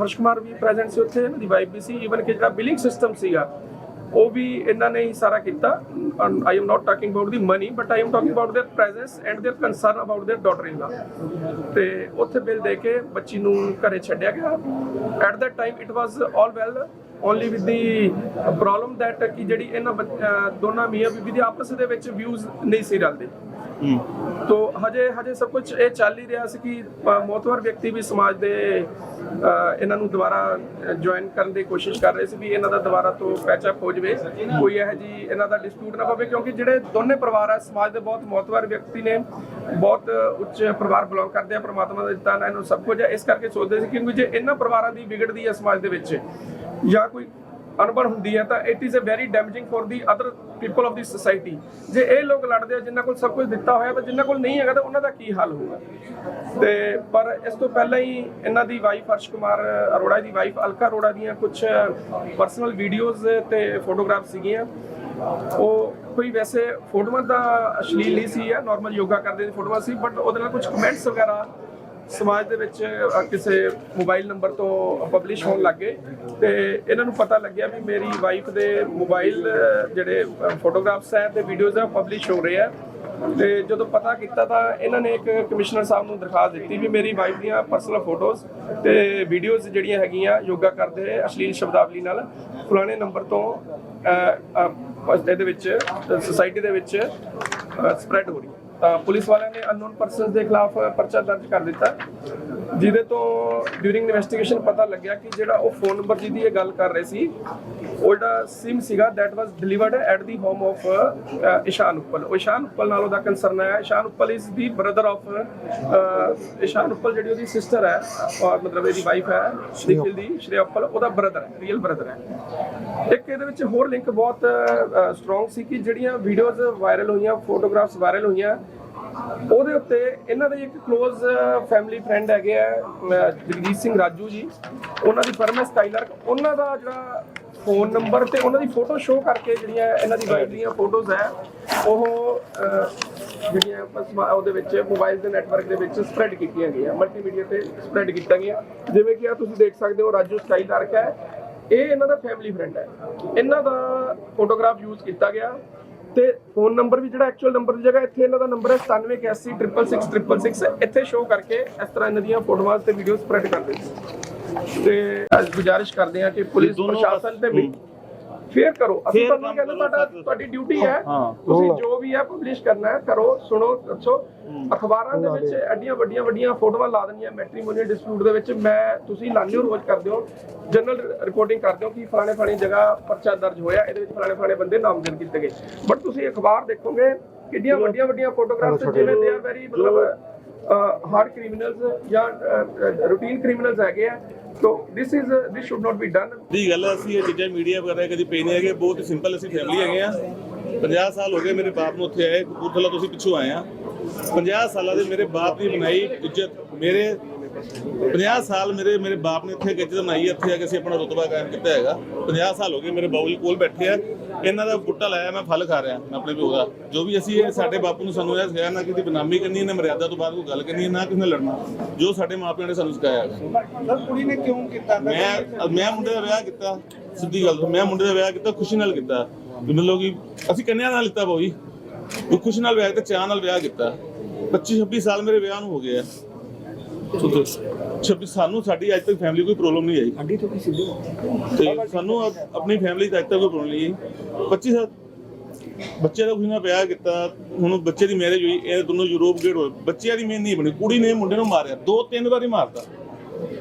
ਹਰਸ਼ ਕੁਮਾਰ ਵੀ ਪ੍ਰੈਜ਼ੈਂਟ ਸੀ ਉੱਥੇ ਇਹਨਾਂ ਦੀ ਵਾਈਫ ਵੀ ਸੀ। ਈਵਨ ਕਿ ਜਿਹੜਾ ਬਿਲਿੰਗ ਸਿਸਟਮ ਸੀਗਾ ਉਹ ਵੀ ਇਹਨਾਂ ਨੇ ਹੀ ਸਾਰਾ ਕੀਤਾ I am not talking about the money but I am talking about their presence and their concern about their daughter in law ਤੇ ਉੱਥੇ ਬਿੱਲ ਦੇ ਕੇ ਬੱਚੀ ਨੂੰ ਘਰੇ ਛੱਡਿਆ ਗਿਆ at that time it was all well only with the problem that ਕਿ ਜਿਹੜੀ ਇਹਨਾਂ ਬੱਚ- ਅਹ ਦੋਨਾਂ ਮੀਆਂ ਬੀਬੀ ਦੇ ਆਪਸ ਦੇ ਵਿੱਚ ਵਿਊਜ਼ ਨਹੀਂ ਸੀ ਰਲਦੇ ਤੋ ਹਜੇ ਹਜੇ ਸਭ ਕੁਝ ਇਹ ਚੱਲ ਹੀ ਰਿਹਾ ਸੀ ਕਿ ਅ, ਮੋਤਵਰ ਵਿਅਕਤੀ ਵੀ ਸਮਾਜ ਦੇ ਅ, ਇਹਨਾਂ ਨੂੰ ਦੁਬਾਰਾ ਜੁਆਇਨ ਕਰਨ ਦੀ ਕੋਸ਼ਿਸ਼ ਕਰ ਰਹੇ ਸੀ ਵੀ ਇਹਨਾਂ ਦਾ ਦੁਬਾਰਾ ਤੋਂ ਪੈਚਅਪ ਹੋ ਜਵੇ ਕੋਈ ਇਹ ਜੀ ਇਹਨਾਂ ਦਾ ਡਿਸਪਿਊਟ ਨਾ ਪਵੇ ਕਿਉਂਕਿ ਜਿਹੜੇ ਦੋਨੇ ਪਰਿਵਾਰ ਆ ਸਮਾਜ ਦੇ ਬਹੁਤ ਮੋਤਵਰ ਵਿਅਕਤੀ ਨੇ ਬਹੁਤ ਉੱਚ ਪਰਿਵਾਰ ਬਿਲੋਂਗ ਕਰਦੇ ਆ ਪ੍ਰਮਾਤਮਾ ਦਾ ਦਿੱਤਾ ਨਾ ਇਹਨੂੰ ਸਭ ਕੁਝ ਹੈ ਇਸ ਕਰਕੇ ਸੋਚਦੇ ਸੀ ਕਿ ਜੇ ਇਹਨਾਂ ਪਰਿਵਾਰਾਂ ਦੀ ਵਿਗੜਦੀ ਹੈ ਸਮਾਜ ਦੇ ਵਿੱਚ ਜਾਂ ਕੋਈ ਅਨਬਣ ਹੁੰਦੀ ਹੈ ਤਾਂ it is a very damaging for the other people of the society ਜੇ ਇਹ ਲੋਕ ਲੜਦੇ ਆ, ਜਿਨ੍ਹਾਂ ਕੋਲ ਸਭ ਕੁਝ ਦਿੱਤਾ ਹੋਇਆ ਤਾਂ ਜਿਨ੍ਹਾਂ ਕੋਲ ਨਹੀਂ ਹੈਗਾ ਤਾਂ ਉਹਨਾਂ ਦਾ ਕੀ ਹਾਲ ਹੋਊਗਾ? ਤੇ ਪਰ ਇਸ ਤੋਂ ਪਹਿਲਾਂ ਹੀ ਇਹਨਾਂ ਦੀ ਵਾਈਫ ਹਰਸ਼ ਕੁਮਾਰ ਅਰੋੜਾ ਦੀ ਵਾਈਫ ਅਲਕਾ ਅਰੋੜਾ ਦੀਆਂ ਕੁਝ ਪਰਸਨਲ ਵੀਡੀਓਜ਼ ਤੇ ਫੋਟੋਗ੍ਰਾਫ ਸੀਗੀਆਂ। ਉਹ ਕੋਈ ਵੈਸੇ ਫੋਟੋਆਂ ਦਾ ਅਸ਼ਲੀਲ ਨਹੀਂ ਸੀ ਆ ਨਾਰਮਲ ਯੋਗਾ ਕਰਦੇ ਦੀ ਫੋਟੋਆਂ ਸੀ ਬਟ ਉਹਦੇ ਨਾਲ ਕੁਝ ਕਮੈਂਟਸ ਵਗੈਰਾ ਸਮਾਜ ਦੇ ਵਿੱਚ ਅ, ਕਿਸੇ ਮੋਬਾਈਲ ਨੰਬਰ ਤੋਂ ਪਬਲਿਸ਼ ਹੋਣ ਲੱਗੇ ਤੇ ਇਹਨਾਂ ਨੂੰ ਪਤਾ ਲੱਗਿਆ ਵੀ ਮੇਰੀ ਵਾਈਫ ਦੇ ਮੋਬਾਈਲ ਜਿਹੜੇ ਫੋਟੋਗ੍ਰਾਫਸ ਹੈ ਤੇ ਵੀਡੀਓਜ਼ ਆ ਪਬਲਿਸ਼ ਹੋ ਰਹੇ ਆ ਤੇ ਜਦੋਂ ਪਤਾ ਕੀਤਾ ਤਾਂ ਇਹਨਾਂ ਨੇ ਇੱਕ ਕਮਿਸ਼ਨਰ ਸਾਹਿਬ ਨੂੰ ਦਰਖਾਸਤ ਦਿੱਤੀ ਵੀ ਮੇਰੀ ਵਾਈਫ ਦੀਆਂ ਪਰਸਨਲ ਫੋਟੋਜ਼ ਤੇ ਵੀਡੀਓਜ਼ ਜਿਹੜੀਆਂ ਹੈਗੀਆਂ ਯੋਗਾ ਕਰਦੇ ਹੋਏ ਅਸ਼ਲੀਲ ਸ਼ਬਦਾਵਲੀ ਨਾਲ। ਪੁਰਾਣੇ ਨੰਬਰ ਤੋਂ ਅ, ਅ, ਇਹਦੇ ਵਿੱਚ ਸੁਸਾਇਟੀ ਦੇ ਵਿੱਚ ਸਪਰੈਡ ਹੋ ਰਹੀ ਹੈ। ਤਾਂ ਪੁਲਿਸ ਵਾਲਿਆਂ ਨੇ ਅਨਨੋਨ ਪਰਸਨਸ ਦੇ ਖਿਲਾਫ ਪਰਚਾ ਦਰਜ ਕਰ ਦਿੱਤਾ। ਜਿਹਦੇ ਤੋਂ ਡਿਊਰਿੰਗ ਇਨਵੈਸਟੀਗੇਸ਼ਨ ਪਤਾ ਲੱਗਿਆ ਕਿ ਜਿਹੜਾ ਉਹ ਫੋਨ ਨੰਬਰ ਜਿਹਦੀ ਇਹ ਗੱਲ ਕਰ ਰਹੇ ਸੀ ਉਹ ਜਿਹੜਾ ਸਿਮ ਸੀਗਾ was delivered at the home of uh, Ishan Uppal. ਉਹ ਇਸ਼ਾਨ ਉੱਪਲ ਨਾਲ ਉਹਦਾ ਕੰਸਰਨ ਹੈ। Ishan Uppal is the brother of Ishan Uppal ਜਿਹੜੀ ਉਹਦੀ ਸਿਸਟਰ ਹੈ ਔਰ ਮਤਲਬ ਇਹਦੀ ਵਾਈਫ ਹੈ ਨਿਖਿਲ ਦੀ ਸ਼੍ਰੇਆ ਉੱਪਲ ਉਹਦਾ ਬ੍ਰਦਰ ਹੈ ਰੀਅਲ ਬ੍ਰਦਰ ਹੈ। ਇੱਕ ਇਹਦੇ ਵਿੱਚ ਹੋਰ ਲਿੰਕ ਬਹੁਤ ਸਟਰੋਂਗ ਸੀ ਕਿ ਜਿਹੜੀਆਂ ਵੀਡੀਓਜ਼ ਵਾਇਰਲ ਹੋਈਆਂ ਫੋਟੋਗ੍ਰਾਫਸ ਵਾਇਰਲ ਹੋਈਆਂ ਉਹਦੇ ਉੱਤੇ ਇਹਨਾਂ ਦੇ ਇੱਕ ক্লোਜ਼ ਫੈਮਿਲੀ ਫਰੈਂਡ ਹੈਗੇ ਆ ਜਗਜੀਤ ਸਿੰਘ ਰਾਜੂ ਜੀ। ਉਹਨਾਂ ਦੀ ਫਰਮ ਹੈ ਸਕਾਈਲਰ ਉਹਨਾਂ ਦਾ ਜਿਹੜਾ ਫੋਨ ਨੰਬਰ ਤੇ ਉਹਨਾਂ ਦੀ ਫੋਟੋ ਸ਼ੋਅ ਕਰਕੇ ਜਿਹੜੀਆਂ ਇਹਨਾਂ ਦੀ ਵਾਈਫ ਦੀਆਂ ਫੋਟੋਜ਼ ਹੈ, ਉਹ ਜਿਹੜੀਆਂ ਆਪਸ ਉਹਦੇ ਵਿੱਚ ਮੋਬਾਈਲ ਦੇ ਨੈਟਵਰਕ ਦੇ ਵਿੱਚ ਸਪਰੈਡ ਕੀਤੀਆਂ ਗਈਆਂ ਮਲਟੀਮੀਡੀਆ ਤੇ ਸਪਰੈਡ ਕੀਤਾ ਗਿਆ ਜਿਵੇਂ ਕਿ ਆ ਤੁਸੀਂ ਦੇਖ ਸਕਦੇ ਹੋ, ਰਾਜੂ ਸਕਾਈਲਰ ਹੈ। ਇਹ ਇਹਨਾਂ ਦਾ ਫੈਮਿਲੀ ਫਰੈਂਡ ਹੈ। ਇਹਨਾਂ ਦਾ ਫੋਟੋਗ੍ਰਾਫ ਯੂਜ਼ ਕੀਤਾ ਗਿਆ। ਤੇ ਫੋਨ ਨੰਬਰ ਵੀ ਜਿਹੜਾ ਐਕਚੁਅਲ ਨੰਬਰ ਦੀ ਜਗ੍ਹਾ ਇੱਥੇ ਇਹਨਾਂ ਦਾ ਨੰਬਰ ਹੈ 9781666666 ਇੱਥੇ ਸ਼ੋਅ ਕਰਕੇ ਇਸ ਤਰ੍ਹਾਂ ਇਹਨਾਂ ਦੀਆਂ ਫੋਟੋਆਂ ਤੇ ਵੀਡੀਓ ਸਪਰੈਡ ਕਰਦੇ ਸੀ ਤੇ ਅੱਜ ਗੁਜ਼ਾਰਿਸ਼ ਕਰਦੇ ਹਾਂ ਕਿ ਪੁਲਿਸ ਪ੍ਰਸ਼ਾਸਨ ਤੇ ਵੀ ਫੇਅਰ ਕਰੋ। ਅਸੀਂ ਤੁਹਾਨੂੰ ਕਹਿੰਦੇ ਤੁਹਾਡਾ। ਤੁਹਾਡੀ ਡਿਊਟੀ ਹੈ। ਤੁਸੀਂ ਜੋ ਵੀ ਹੈ ਪਬਲਿਸ਼ ਕਰਨਾ ਹੈ ਕਰੋ ਸੁਣੋ ਦੱਸੋ। ਅਖਬਾਰਾਂ ਦੇ ਵਿੱਚ ਐਡੀਆਂ ਵੱਡੀਆਂ ਵੱਡੀਆਂ ਫੋਟੋਆਂ ਲਾ ਦੇਣੀਆਂ ਮੈਟ੍ਰੀਮੋਨੀਅਲ ਡਿਸਪਿਊਟ ਦੇ ਵਿੱਚ। ਮੈਂ ਤੁਸੀਂ ਲਾਉਂਦੇ ਹੋ ਰੋਜ਼ ਕਰਦੇ ਹੋ। ਜਨਰਲ ਰਿਪੋਰਟਿੰਗ ਕਰਦੇ ਹੋ ਕਿ ਫਲਾਣੇ ਫਲਾਣੀ ਜਗ੍ਹਾ ਪਰਚਾ ਦਰਜ ਹੋਇਆ। ਇਹਦੇ ਵਿੱਚ ਫਲਾਣੇ ਫਲਾਣੇ ਬੰਦੇ ਨਾਮਜ਼ਦ ਕੀਤੇ ਗਏ। ਬਟ ਤੁਸੀਂ ਅਖਬਾਰ ਦੇਖੋਗੇ ਕਿੰਨੀਆਂ ਵੱਡੀਆਂ ਵੱਡੀਆਂ ਫੋਟੋਗ੍ਰਾਫਸ ਜਿਵੇਂ ਦੇ ਆ ਵੈਰੀ ਮਤਲਬ ਹਾਰਡ ਕ੍ਰਿਮੀਨਲਸ ਜਾਂ ਰੂਟੀਨ ਕ੍ਰਿਮੀਨਲਸ ਹੈਗੇ ਆ। So this is this should not be done ਦੀ ਗੱਲ ਹੈ, ਅਸੀਂ ਇਹ ਚੀਜ਼ਾਂ ਮੀਡੀਆ ਵਗੈਰਾ ਕਦੀ ਪੇ ਨਹੀਂ ਹੈਗੇ। ਬਹੁਤ ਸਿੰਪਲ ਅਸੀਂ ਫੈਮਿਲੀ ਹੈਗੇ ਆ। 50 ਸਾਲ ਹੋ ਗਏ ਮੇਰੇ ਬਾਪ ਨੂੰ ਉੱਥੇ ਆਏ। ਕਪੂਰਥਲਾ ਤੁਸੀਂ ਪਿੱਛੋਂ ਆਏ ਆ। 50 ਸਾਲਾਂ ਦੇ ਮੇਰੇ ਬਾਪ ਦੀ ਬਣਾਈ ਇੱਜ਼ਤ। ਮੇਰੇ 50 ਸਾਲ ਮੇਰੇ ਮੇਰੇ ਬਾਪ ਨੇ ਇੱਥੇ ਇੱਜ਼ਤ ਬਣਾਈ ਇੱਥੇ ਆ ਕੇ ਅਸੀਂ ਆਪਣਾ ਰੁਤਬਾ ਕਾਇਮ ਕੀਤਾ ਹੈਗਾ। 50 ਸਾਲ ਹੋ ਗਏ ਮੇਰੇ ਬਾਊ ਜੀ ਕੋਲ ਬੈਠੇ ਆ। ਇਹਨਾਂ ਦਾ ਬੁੱਟਾ ਲਾਇਆ ਮੈਂ ਫਲ ਖਾ ਰਿਹਾ ਮੈਂ ਆਪਣੇ ਪਿਓ ਦਾ। ਜੋ ਵੀ ਅਸੀਂ ਇਹ ਸਾਡੇ ਬਾਪੂ ਨੂੰ ਸਾਨੂੰ ਇਹ ਸਿਖਾਇਆ ਨਾ ਕਿਸੇ ਦੀ ਬਦਨਾਮੀ ਕਰਨੀ ਨਾ ਮਰਿਆਦਾ ਤੋਂ ਬਾਅਦ ਕੋਈ ਗੱਲ ਕਰਨੀ ਨਾ ਕਿਸੇ ਨਾਲ ਲੜਨਾ। ਜੋ ਸਾਡੇ ਮਾਪਿਆਂ ਨੇ ਸਾਨੂੰ ਸਿਖਾਇਆ ਸਰ ਕੁੜੀ ਨੇ ਕਿਉਂ ਕੀਤਾ? ਮੈਂ ਮੈਂ ਮੁੰਡੇ ਦਾ ਵਿਆਹ ਕੀਤਾ ਸਿੱਧੀ ਗੱਲ ਮੈਂ ਮੁੰਡੇ ਦਾ ਵਿਆਹ ਕੀਤਾ ਖੁਸ਼ੀ ਨਾਲ ਕੀਤਾ। ਮਤਲਬ ਕਿ ਅਸੀਂ ਕੰਨਿਆ ਨਾਲ ਲਿੱਤਾ ਬਾਊ ਜੀ ਉਹ ਖੁਸ਼ੀ ਨਾਲ ਵਿਆਹ ਕੀਤਾ ਚਾਹ ਨਾਲ ਵਿਆਹ ਕੀਤਾ। 25 26 ਸਾਲ ਮੇਰੇ ਵਿਆਹ ਨੂੰ ਹੋ ਗਏ ਆ। 26 ਸਾਨੂੰ ਸਾਡੀ ਅੱਜ ਤੱਕ ਫੈਮਿਲੀ ਕੋਈ ਪ੍ਰੋਬਲਮ ਨਹੀਂ ਆਈ। ਅੱਡੀ ਤੋਂ ਸਿੱਧੂ ਤੇ ਸਾਨੂੰ ਆਪਣੀ ਫੈਮਿਲੀ ਦਾ ਅੱਜ ਤੱਕ ਕੋਈ ਪ੍ਰੋਬਲਮ ਨਹੀਂ ਆਈ। 25 ਸਾਲ ਬੱਚੇ ਦਾ ਖੁਸ਼ੀ ਨਾਲ ਵਿਆਹ ਕੀਤਾ ਹੁਣ ਬੱਚੇ ਦੀ ਮੈਰਿਜ ਹੋਈ ਇਹ ਦੋਨੋਂ ਯੂਰਪ ਗੇਟ ਹੋਏ। ਬੱਚਿਆਂ ਦੀ ਮੇਨ ਨਹੀਂ ਬਣੀ ਕੁੜੀ ਨੇ ਮੁੰਡੇ ਨੂੰ ਮਾਰਿਆ ਦੋ ਤਿੰਨ ਵਾਰੀ ਮਾਰਤਾ।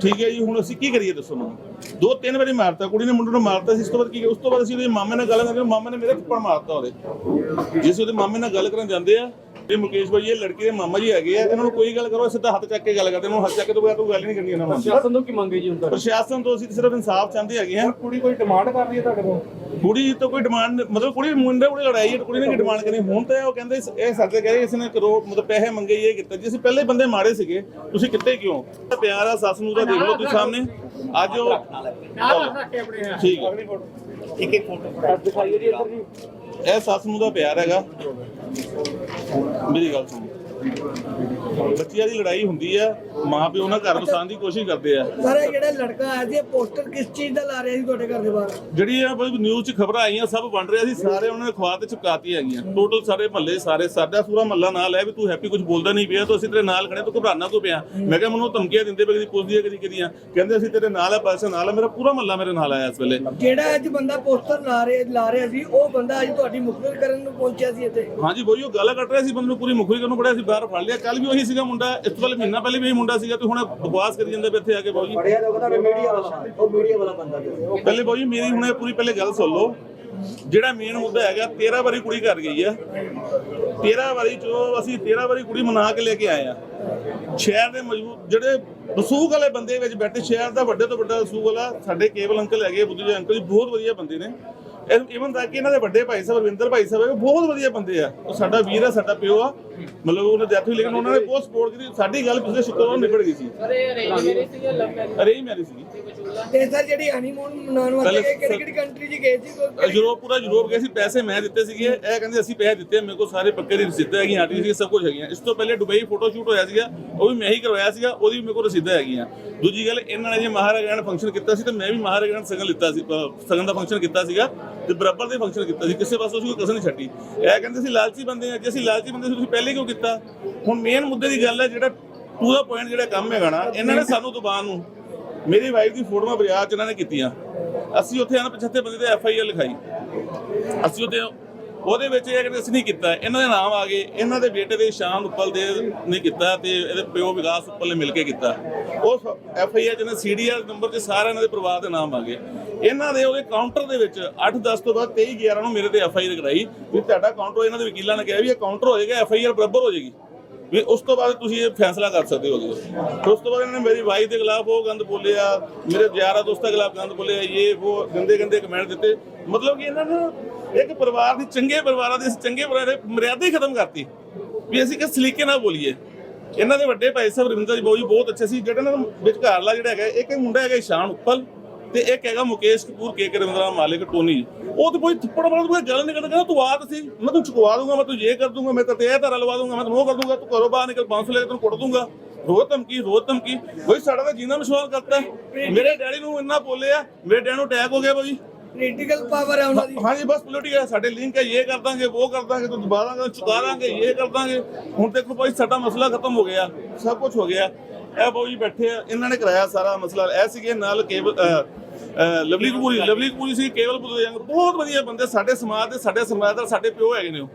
ਠੀਕ ਹੈ ਜੀ ਹੁਣ ਅਸੀਂ ਕੀ ਕਰੀਏ ਦੱਸੋ ਮੈਨੂੰ? ਦੋ ਤਿੰਨ ਵਾਰੀ ਮਾਰਤਾ ਕੁੜੀ ਨੇ ਮੁੰਡੇ ਨੂੰ ਮਾਰਤਾ ਸੀ ਇਸ ਤੋਂ ਬਾਅਦ ਕੀ ਉਸ ਤੋਂ ਬਾਅਦ ਅਸੀਂ ਉਹਦੇ ਮਾਮੇ ਨਾਲ ਗੱਲ ਕਰਦੇ ਮਾਮੇ ਨੇ ਮੇਰੇ ਥੱਪੜ ਮਾਰਤਾ ਉਹਦੇ। ਜਿਸ ਉਹਦੇ ਮਾਮੇ ਨਾਲ ਗੱਲ ਕਰਨ ਜਾਂਦੇ ਆ ਇਹ ਮੁਕੇਸ਼ ਭਾਈ ਇਹ ਲੜਕੀ ਦੇ ਮਾਮਾ ਜੀ ਹੈਗੇ ਆ ਇਹਨਾਂ ਨੂੰ ਕੋਈ ਗੱਲ ਕਰੋ ਸਿੱਧਾ ਹੱਥ ਚੱਕ ਕੇ ਗੱਲ ਕਰਦੇ ਇਹਨਾਂ ਨੂੰ ਹੱਥ ਚੱਕ ਕੇ ਤੋਂ ਬਗੈਰ ਕੋਈ ਗੱਲ ਨਹੀਂ ਕਰਨੀ ਇਹਨਾਂ ਨਾਲ। ਸ਼ਾਸਨ ਤੋਂ ਕੀ ਮੰਗੇ ਜੀ ਹੁਣ ਪ੍ਰਸ਼ਾਸਨ ਤੋਂ ਅਸੀਂ ਸਿਰਫ ਇਨਸਾਫ ਚਾਹੁੰਦੇ ਹੈਗੇ ਆ। ਕੁੜੀ ਕੋਈ ਡਿਮਾਂਡ ਕਰ ਰਹੀ ਹੈ ਤੁਹਾਡੇ ਕੋਲ ਕੁੜੀ ਤੋਂ ਕੋਈ ਡਿਮਾਂਡ ਮਤਲਬ ਕੁੜੀ ਮੁੰਡੇ ਕੋਲੇ ਲੜਾਈ ਹੈ ਕੁੜੀ ਨੇ ਕੀ ਡਿਮਾਂਡ ਕਰੀ ਹੁਣ ਤਾਂ ਉਹ ਕਹਿੰਦੇ ਇਹ ਸਾਡੇ ਕਹਿ ਰਹੇ ਇਸ ਨੇ ਕਰੋੜ ਮਤਲਬ ਪੈਸੇ ਮੰਗੇ ਇਹ ਕੀਤਾ। ਜੀ ਅਸੀਂ ਪਹਿਲੇ ਬੰਦੇ ਮਾਰੇ ਸੀਗੇ ਤੁਸੀਂ ਕਿੱਥੇ ਕਿਉਂ? ਪਿਆਰ ਆ ਸੱਸ ਨੂੰ ਤਾਂ ਦੇਖ ਲਓ ਤੁਸੀਂ ਸਾਹਮਣੇ। ਅੱਜ ਉਹ ਠੀਕ ਹੈ। ਦਿਖਾਈਏ ਜੀ ਇੱਧਰ ਜੀ। ਇਹ ਸੱਸ ਨੂੰ ਦਾ ਪਿਆਰ ਹੈਗਾ। ਮੇਰੀ ਗੱਲ ਸੁਣੋ। ਬੱਚਿਆਂ ਦੀ ਲੜਾਈ ਹੁੰਦੀ ਆ ਮਾਂ ਪਿਓ ਨਾਲ ਘਰ ਵਸਾਉਣ ਦੀ ਕੋਸ਼ਿਸ਼ ਕਰਦੇ ਆ। ਸਰ ਇਹ ਜਿਹੜਾ ਲੜਕਾ ਆਇਆ ਸੀ ਇਹ ਪੋਸਟਰ ਕਿਸ ਚੀਜ਼ ਦਾ ਲਾ ਰਿਹਾ ਸੀ ਤੁਹਾਡੇ ਘਰ ਦੇ ਬਾਹਰ? ਜਿਹੜੀ ਆ ਬਈ ਨਿਊਜ਼ 'ਚ ਖਬਰਾਂ ਆਈਆਂ ਸਭ ਵੰਡ ਰਿਹਾ ਸੀ ਸਾਰੇ ਉਹਨਾਂ ਨੇ ਅਖਬਾਰ ਤੇ ਚੁਕਾਤੀ ਹੈਗੀਆਂ। ਟੋਟਲ ਸਾਰੇ ਮਹੱਲੇ ਸਾਰੇ ਸਾਡਾ ਪੂਰਾ ਮਹੱਲਾ ਨਾਲ ਹੈ ਵੀ ਤੂੰ ਹੈਪੀ ਕੁਝ ਬੋਲਦਾ ਨਹੀਂ ਪਿਆ ਤੂੰ ਅਸੀਂ ਤੇਰੇ ਨਾਲ ਖੜੇ ਤੂੰ ਘਬਰਾਣਾ ਤੂੰ ਪਿਆ? ਮੈਂ ਕਿਹਾ ਮੈਨੂੰ ਧਮਕੀਆਂ ਦਿੰਦੇ ਪਏ ਕਦੀ ਪੁੱਛਦੀ ਹੈ ਕਦੀ ਕਦੀਆਂ ਕਹਿੰਦੇ ਅਸੀਂ ਤੇਰੇ ਨਾਲ ਹੈ ਪਾਸੇ ਨਾਲ ਹੈ ਮੇਰਾ ਪੂਰਾ ਮਹੱਲਾ ਮੇਰੇ ਨਾਲ ਆਇਆ ਇਸ ਵੇਲੇ। ਜਿਹੜਾ ਅੱਜ ਬੰਦਾ ਪੋਸਟਰ ਲਾ ਰਿਹਾ ਲਾ ਰਿਹਾ ਸੀ ਉਹ ਬੰਦਾ ਅੱਜ ਤੁਹਾਡੀ ਮੁਖਬਰ ਕਰਨ ਨੂੰ ਪਹੁੰਚਿਆ ਸੀ ਇੱਥੇ? ਹਾਂਜੀ ਬੋਈ ਉਹ ਗੱਲ ਕੱਟ ਰਿਹਾ ਸੀ ਬੰਦੇ ਨੂੰ ਪੂਰੀ ਮੁਖਰੀ ਕਰਨ ਪੜਿਆ ਸੀ ਬਾਹਰ ਫੜ ਲਿਆ। ਕੱਲ ਵੀ ਉਹੀ ਸੀਗਾ ਮੁੰਡਾ। ਇਸ ਤੋਂ ਪਹਿਲੇ ਮਹੀਨਾ ਪਹਿਲੇ ਵੀ ਇਹੀ ਮੁੰਡਾ ਸੀਗਾ ਤੇ ਹੁਣ ਬਕਵਾਸ ਕਰੀ ਜਾਂਦੇ ਇੱਥੇ ਆ ਕੇ ਬੋਈ ਫੜਿਆ ਤਾਂ ਮੀਡੀਆ ਵਾਲਾ ਉਹ ਮੀਡੀਆ ਵਾਲਾ ਬੰਦਾ ਪਹਿਲੇ ਬਾਊ ਜੀ ਮੇਰੀ ਹੁਣੇ ਪੂਰੀ ਪਹਿਲੇ ਗੱਲ ਸੁਣ ਲਓ। ਜਿਹੜਾ ਮੇਨ ਮੁੱਦਾ ਹੈਗਾ 13 ਵਾਰੀ ਕੁੜੀ ਘਰ ਗਈ ਆ। 13 ਵਾਰੀ ਚੋਂ ਅਸੀਂ 13 ਵਾਰੀ ਕੁੜੀ ਮਨਾ ਕੇ ਲੈ ਕੇ ਆਏ ਆ। ਸ਼ਹਿਰ ਦੇ ਮਜ਼ਬੂਤ ਜਿਹੜੇ ਵਸੂਕ ਵਾਲੇ ਬੰਦੇ ਵਿੱਚ ਬੈਠੇ ਸ਼ਹਿਰ ਦਾ ਵੱਡੇ ਤੋਂ ਵੱਡਾ ਵਸੂਕ ਵਾਲਾ ਸਾਡੇ ਕੇਵਲ ਅੰਕਲ ਹੈਗੇ ਬੁੱਧੂ ਜੀ ਅੰਕਲ ਜੀ ਬਹੁਤ ਵਧੀਆ ਬੰਦੇ ਨੇ। ਇਵਨ ਤੱਕ ਕਿ ਇਹਨਾਂ ਦੇ ਵੱਡੇ ਭਾਈ ਸਾਹਿਬ ਰਵਿੰਦਰ ਭਾਈ ਸਾਹਿਬ ਹੈਗੇ ਬਹੁਤ ਵਧੀਆ ਬੰਦੇ ਆ। ਉਹ ਸਾਡਾ ਵੀਰ ਆ ਸਾਡਾ ਪਿਓ ਆ। ਮਤਲਬ ਉਹਨੇ ਡੈਥ ਹੋਈ ਲੇਕਿਨ ਉਹਨਾਂ ਨੇ ਬਹੁਤ ਸਪੋਰਟ ਕੀਤੀ। ਸਾਡੀ ਗੱਲ ਪਿਛਲੇ ਸ਼ੁੱਕਰਵਾਰ ਨੂੰ ਨਿਬੜ ਗਈ ਸੀ। ਅਰੇ ਹੀ ਮੈਰੀ ਸੀਗੀ। ਤੇ ਸਰ ਜਿਹੜੀ ਹਨੀਮੂਨ ਮਨਾਉਣ ਵਾਸਤੇ ਕਿਹੜੀ ਕਿਹੜੀ ਕੰਟਰੀ 'ਚ ਗਏ ਸੀ? ਕੋਈ- ਯੂਰਪ ਪੂਰਾ ਯੂਰਪ ਗਏ ਸੀ ਪੈਸੇ ਮੈਂ ਦਿੱਤੇ ਸੀਗੇ। ਇਹ ਕਹਿੰਦੇ ਅਸੀਂ ਪੈਸੇ ਦਿੱਤੇ ਮੇਰੇ ਕੋਲ ਸਾਰੇ ਪੱਕੇ ਦੀ ਰਸੀਦਾਂ ਹੈਗੀਆਂ ਆਰਟੀ ਸੀ ਸਭ ਕੁਝ ਹੈਗੀਆਂ। ਇਸ ਤੋਂ ਪਹਿਲੇ ਦੁਬਈ ਫੋਟੋ ਸ਼ੂਟ ਹੋਇਆ ਸੀਗਾ ਉਹ ਵੀ ਮੈਂ ਹੀ ਕਰਵਾਇਆ ਸੀਗਾ ਉਹਦੀ ਵੀ ਮੇਰੇ ਕੋਲ ਰਸੀਦਾਂ ਹੈਗੀਆਂ। ਦੂਜੀ ਗੱਲ ਇਹਨਾਂ ਨੇ ਜੇ ਮਹਾਰਾਜਾ ਨੇ ਫੰਕਸ਼ਨ ਕੀਤਾ ਸੀ ਤੇ ਮੈਂ ਵੀ ਮਹਾਰਾਜਾ ਨੇ ਸਗਨ ਲਿੱਤਾ ਸੀ ਅਹ ਸਗਨ ਦਾ ਫੰਕਸ਼ਨ ਕੀਤਾ ਸੀਗਾ ਤੇ ਬਰਾਬਰ ਦੇ ਫੰਕਸ਼ਨ ਕੀਤਾ ਸੀ ਕਿਸੇ ਪਾਸੋਂ ਅਸੀਂ ਕੋਈ ਕਸਰ ਨਹੀਂ ਛੱਡੀ। ਇਹ ਕਹਿੰਦੇ ਸੀ ਲਾਲਚੀ ਬੰਦੇ ਆ ਜੇ ਅਸੀਂ ਲਾਲਚੀ ਬੰਦੇ ਸੀ ਤੁਸੀਂ ਪਹਿਲੇ ਕਿਉਂ ਕੀਤਾ? ਹੁਣ ਮੇਨ ਮੁੱਦੇ ਦੀ ਗੱਲ ਹੈ ਜਿਹੜਾ ਟੂ ਦਾ ਪੁਆਇੰਟ ਜਿਹੜਾ ਕੰਮ ਹੈਗਾ ਨਾ ਇਹਨਾਂ ਨੇ ਸਾਨੂੰ ਦੁਕਾਨ ਨੂੰ। ਮੇਰੀ ਵਾਈਫ ਦੀ ਫੋਟੋਆਂ ਬਾਜ਼ਾਰ ਚ ਇਹਨਾਂ ਨੇ ਕੀਤੀਆਂ। ਅਸੀਂ ਉੱਥੇ ਇਹਨਾਂ 75 ਬੰਦੇ ਤੇ ਐਫ ਆਈ ਆਰ ਲਿਖਾਈ। ਅਸੀਂ ਉਹਦੇ ਉਹਦੇ ਵਿੱਚ ਇਹ ਕਹਿੰਦੇ ਅਸੀਂ ਨਹੀਂ ਕੀਤਾ। ਇਹਨਾਂ ਦੇ ਨਾਮ ਆ ਗਏ। ਇਹਨਾਂ ਦੇ ਬੇਟੇ ਦੇ ਸ਼ਾਨ ਉੱਪਲ ਦੇ ਨੇ ਕੀਤਾ ਤੇ ਇਹਦੇ ਪਿਓ ਵਿਕਾਸ ਉੱਪਲ ਨੇ ਮਿਲ ਕੇ ਕੀਤਾ। ਉਹ ਐਫ ਆਈ ਆਰ ਜਿਹਨੇ ਸੀਡੀਆਰ ਨੰਬਰ 'ਚ ਸਾਰੇ ਇਹਨਾਂ ਦੇ ਪਰਿਵਾਰ ਦੇ ਨਾਮ ਆ ਗਏ। ਇਹਨਾਂ ਦੇ ਉਹਦੇ ਕਾਊਂਟਰ ਦੇ ਵਿੱਚ 8-10 ਤੋਂ ਬਾਅਦ 23 11 ਨੂੰ ਮੇਰੇ ਤੇ ਐਫ ਆਈ ਆਰ ਕਰਾਈ। ਵੀ ਤੁਹਾਡਾ ਕਾਊਂਟਰ ਇਹਨਾਂ ਦੇ ਵਕੀਲਾਂ ਨੇ ਕਿਹਾ ਵੀ ਇਹ ਕਾਊਂਟਰ ਹੋਏਗਾ ਐਫ ਆਈ ਆਰ ਬਰਾਬਰ ਹੋ ਜਾਏਗੀ। ਵੀ ਉਸ ਤੋਂ ਬਾਅਦ ਤੁਸੀਂ ਇਹ ਫੈਸਲਾ ਕਰ ਸਕਦੇ ਹੋਗੇ ਫਿਰ ਉਸ ਤੋਂ ਬਾਅਦ ਇਹਨਾਂ ਨੇ ਮੇਰੀ ਵਾਈਫ ਦੇ ਖਿਲਾਫ ਉਹ ਗੰਦ ਬੋਲਿਆ, ਮੇਰੇ ਯਾਰਾ ਦੋਸਤਾਂ ਖਿਲਾਫ ਗੰਦ ਬੋਲਿਆ, ਇਹ, ਉਹ, ਗੰਦੇ ਗੰਦੇ ਕਮੈਂਟ ਦਿੱਤੇ। ਮਤਲਬ ਕਿ ਇਹਨਾਂ ਨੇ ਇੱਕ ਪਰਿਵਾਰ ਦੀ ਚੰਗੇ ਪਰਿਵਾਰਾਂ ਦੀ ਚੰਗੇ ਪਰਿਵਾਰ ਦੀ ਮਰਿਆਦਾ ਹੀ ਖਤਮ ਕਰਤੀ। ਵੀ ਅਸੀਂ ਕਿਸ ਸਲੀਕੇ ਨਾਲ ਬੋਲੀਏ। ਇਹਨਾਂ ਦੇ ਵੱਡੇ ਭਾਈ ਸਾਹਿਬ ਰਵਿੰਦਰ ਜੀ ਬੋਜੀ ਬਹੁਤ ਅੱਛੇ ਸੀ, ਜਿਹੜਾ ਇਹਨਾਂ ਦਾ ਵਿਚਕਾਰਲਾ ਜਿਹੜਾ ਹੈਗਾ, ਇੱਕ ਮੁੰਡਾ ਹੈਗਾ ਇਸ਼ਾਨ ਉੱਪਲ। ਤੇ ਇੱਕ ਹੈਗਾ Mukesh Kapoor K K Ravindra Malik Tony. ਉਹ ਤੇ ਕੋਈ ਥੱਪੜ ਮਾਰਨ ਕੋਈ ਗੱਲ ਨਹੀਂ ਕਰਦਾ ਕਹਿੰਦਾ ਤੂੰ ਆ ਸੀ ਮੈਂ ਤੈਨੂੰ ਚੁਕਵਾ ਦੂੰਗਾ ਮੈਂ ਤੂੰ ਇਹ ਕਰ ਦੂੰਗਾ ਮੈਂ ਤੇ ਇਹ ਧਾਰਾ ਲਵਾ ਦੂੰਗਾ ਮੈਂ ਤੈਨੂੰ ਉਹ ਕਰ ਦੂੰਗਾ ਤੂੰ ਘਰੋਂ ਬਾਹਰ ਨਿਕਲ 500 ਲੈ ਕੇ ਤੈਨੂੰ ਕੁੱਟ ਦੂੰਗਾ। ਰੋਜ਼ ਧਮਕੀ ਰੋਜ਼ ਧਮਕੀ। ਬਈ ਸਾਡਾ ਤਾਂ ਜੀਣਾ ਮਸ਼ਵਾਲ ਕਰਤਾ। ਮੇਰੇ ਡੈਡੀ ਨੂੰ ਇੰਨਾ ਬੋਲਿਆ ਮੇਰੇ ਡੈਡੀ ਨੂੰ ਅਟੈਕ ਹੋ ਗਿਆ ਬਈ ਪੋਲੀਟੀਕਲ ਪਾਵਰ ਹੈ ਉਹਨਾਂ ਦੀ। ਹਾਂਜੀ ਬਸ ਪੋਲੀਟਿਕਲ ਸਾਡੇ ਲਿੰਕ ਹੈ ਇਹ ਕਰ ਦਾਂਗੇ ਉਹ ਕਰ ਦਾਂਗੇ ਤੂੰ ਦਬਾ ਦਾਂਗੇ ਚੁਕਾ ਦਾਂਗੇ ਇਹ ਕਰ ਦਾਂਗੇ। ਹੁਣ ਦੇਖੋ ਭਾਈ ਸਾਡਾ ਮਸਲਾ ਖਤਮ ਹੋ ਗਿਆ ਸਭ ਕੁਝ ਹੋ ਗਿਆ। ਇਹ ਜੀ ਬੈਠੇ ਆ ਇਹਨਾਂ ਨੇ ਕਰਾਇਆ ਸਾਰਾ ਮਸਲਾ ਇਹ ਸੀਗੇ ਨਾਲ ਅਹ, ਲਵਲੀ ਕਪੂਰੀ ਲਵਲੀ ਕਪੂਰੀ ਸੀ, ਕੇਵਲ ਪੁੱਤਰ ਬਹੁਤ ਵਧੀਆ ਬੰਦੇ, ਸਾਡੇ ਸਮਾਜ ਦੇ, ਸਾਡੇ ਸਮਾਜ ਸਾਡੇ ਪਿਓ ਹੈਗੇ ਨੇ ਉਹ।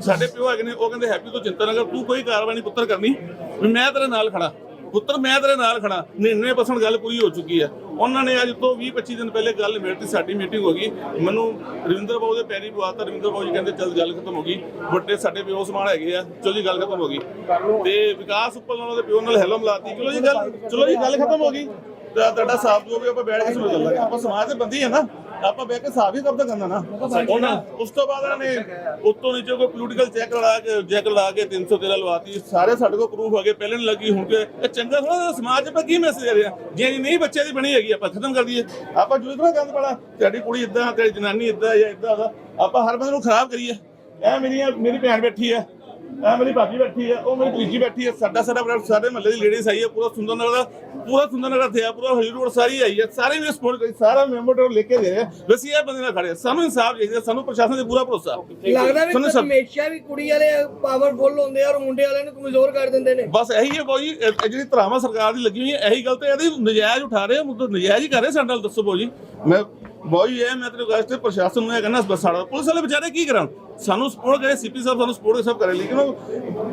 ਸਾਡੇ ਪਿਓ ਹੈਗੇ ਨੇ, ਉਹ ਕਹਿੰਦੇ, ਹੈਪੀ ਤੂੰ ਚਿੰਤਾ ਨਾ ਕਰ, ਤੂੰ ਕੋਈ ਕਾਰਵਾਈ ਨਹੀਂ ਪੁੱਤਰ ਕਰਨੀ। ਵੀ ਮੈਂ ਤੇਰੇ ਨਾਲ ਖੜਾ। ਪੁੱਤਰ, ਮੈਂ ਤੇਰੇ ਨਾਲ ਖੜਾ। 99% ਗੱਲ ਪੂਰੀ ਹੋ ਚੁੱਕੀ ਹੈ ਉਹਨਾਂ ਨੇ ਅੱਜ ਤੋਂ 20 25 ਦਿਨ ਪਹਿਲੇ ਗੱਲ ਮੇਰੀ ਸਾਡੀ ਮੀਟਿੰਗ ਹੋ ਗਈ। ਮੈਨੂੰ ਰਵਿੰਦਰ ਬਾਬੂ ਦੇ ਪੈਰੀ ਪਵਾਤਾ ਰਵਿੰਦਰ ਬਾਬੂ ਜੀ ਕਹਿੰਦੇ, ਚੱਲ ਗੱਲ ਖਤਮ ਹੋ ਗਈ। ਵੱਡੇ ਸਾਡੇ ਪਿਓ ਸਮਾਨ ਹੈਗੇ ਆ। ਚਲੋ ਜੀ, ਗੱਲ ਖਤਮ ਹੋ ਗਈ। ਤੇ ਵਿਕਾਸ ਉੱਪਰ ਨਾਲ ਉਹਦੇ ਪਿਓ ਨਾਲ ਹੈਲੋ ਮਿਲਾਤੀ। ਚਲੋ ਜੀ, ਗੱਲ ਚਲੋ ਜੀ, ਗੱਲ ਖਤਮ ਹੋ ਗਈ। ਤਾਂ ਤੁਹਾਡਾ ਸਾਥ ਦੋਗੇ ਆਪਾਂ ਬੈਠ ਕੇ ਸਮਝ ਲਾਂਗੇ ਆਪਾਂ ਸਮਾਜ ਦੇ ਬੰਦੀ ਹੈ ਨਾ, ਆਪਾਂ ਬੈਠ ਕੇ ਸਾਥ ਹੀ ਕਬਜ਼ਾ ਕਰਨਾ ਨਾ। ਉਹਨਾਂ ਉਸ ਤੋਂ ਬਾਅਦ ਇਹਨਾਂ ਨੇ ਉੱਤੋਂ ਨੀਚੇ ਕੋਈ ਪੋਲੀਟੀਕਲ ਚੈੱਕ ਲਾ ਕੇ ਜੈਕ ਲਾ ਕੇ 313 ਲਵਾਤੀ। ਸਾਰੇ ਸਾਡੇ ਕੋਲ ਪ੍ਰੂਫ ਹੋ ਗਏ। ਪਹਿਲੇ ਨਹੀਂ ਲੱਗੀ, ਹੁਣ ਕਿ ਇਹ ਚੰਗਾ ਥੋੜਾ ਸਮਾਜ 'ਚ ਆਪਾਂ ਕੀ ਮੈਸੇਜ ਦੇ ਰਹੇ ਆ? ਜੇ ਨਹੀਂ ਬੱਚੇ ਦੀ ਬਣੀ ਹੈਗੀ, ਆਪਾਂ ਖਤਮ ਕਰ ਦਈਏ। ਆਪਾਂ ਜੁਦ ਨਾ ਗੰਦ ਪਾਲਾ ਤੁਹਾਡੀ ਕੁੜੀ ਇਦਾਂ ਤੇਰੀ ਜਨਾਨੀ ਇਦਾਂ ਜਾਂ ਇਦਾਂ ਦਾ। ਆਪਾਂ ਹਰ ਬੰਦੇ ਨੂੰ ਖਰਾਬ ਕਰੀਏ। ਇਹ ਮੇਰੀ ਮੇਰੀ ਭੈਣ ਬੈਠੀ ਹੈ ਆ ਮੇਰੀ ਭਾਬੀ ਬੈਠੀ ਹੈ ਉਹ ਮੇਰੀ ਤੀਜੀ ਬੈਠੀ ਹੈ ਸਾਡਾ ਸਾਡਾ ਬੜਾ ਸਾਡੇ ਮਹੱਲੇ ਦੀ ਲੇਡੀਜ਼ ਆਈ ਹੈ ਪੂਰਾ ਸੁੰਦਰ ਨਗਰ ਦਾ ਪੂਰਾ ਸੁੰਦਰ ਨਗਰ ਥਿਆ ਪੂਰਾ ਹਰੀ ਰੋਡ ਸਾਰੀ ਆਈ ਹੈ ਸਾਰੇ ਵੀ ਸਪੋਰਟ ਕਰੀ ਸਾਰਾ ਮੈਂਬਰ ਲੈ ਕੇ ਗਏ ਆ। ਬਸ ਇਹ ਬੰਦੇ ਨਾਲ ਖੜੇ ਆ। ਸਾਨੂੰ ਇਨਸਾਫ ਚਾਹੀਦਾ ਸਾਨੂੰ ਪ੍ਰਸ਼ਾਸਨ ਤੇ ਪੂਰਾ ਭਰੋਸਾ ਲੱਗਦਾ ਵੀ ਹਮੇਸ਼ਾ ਵੀ ਕੁੜੀ ਵਾਲੇ ਪਾਵਰਫੁਲ ਹੁੰਦੇ ਆ ਔਰ ਮੁੰਡੇ ਵਾਲਿਆਂ ਨੂੰ ਕਮਜ਼ੋਰ ਕਰ ਦਿੰਦੇ ਨੇ ਬਸ ਇਹੀ ਹੈ ਬਾਊ ਜੀ ਇਹ ਇਹ ਜਿਹੜੀ ਧਰਾਵਾ ਸਰਕਾਰ ਦੀ ਲੱਗੀ ਹੋਈ ਹੈ ਇਹੀ ਗੱਲ ਤੇ ਇਹਦੀ ਨਜਾਇਜ਼ ਉਠਾ ਰਹੇ ਹੋ ਮੁੱਦਾ ਨਜਾਇਜ਼ ਹੀ ਕਰ ਰਹੇ ਸਾਡੇ ਨਾਲ ਦੱਸੋ ਬਾਊ ਜੀ ਮੈਂ ਬਾਊ ਜੀ ਇਹ ਮੈਂ ਤੇਰੇ ਵਾਸਤੇ ਪ੍ਰਸ਼ਾਸਨ ਨੂੰ ਇਹ ਕਹਿੰਦਾ ਬਸ ਸਾਡਾ ਪੁਲਿਸ ਵਾਲੇ ਵਿਚਾਰੇ ਕੀ ਕਰਨ ਸਾਨੂੰ ਸਪੋਰਟ ਕਰੇ ਸੀਪੀ ਸਾਹਿਬ ਸਾਨੂੰ ਸਪੋਰਟ ਸਭ ਕਰੇ ਲੇਕਿਨ ਉਹ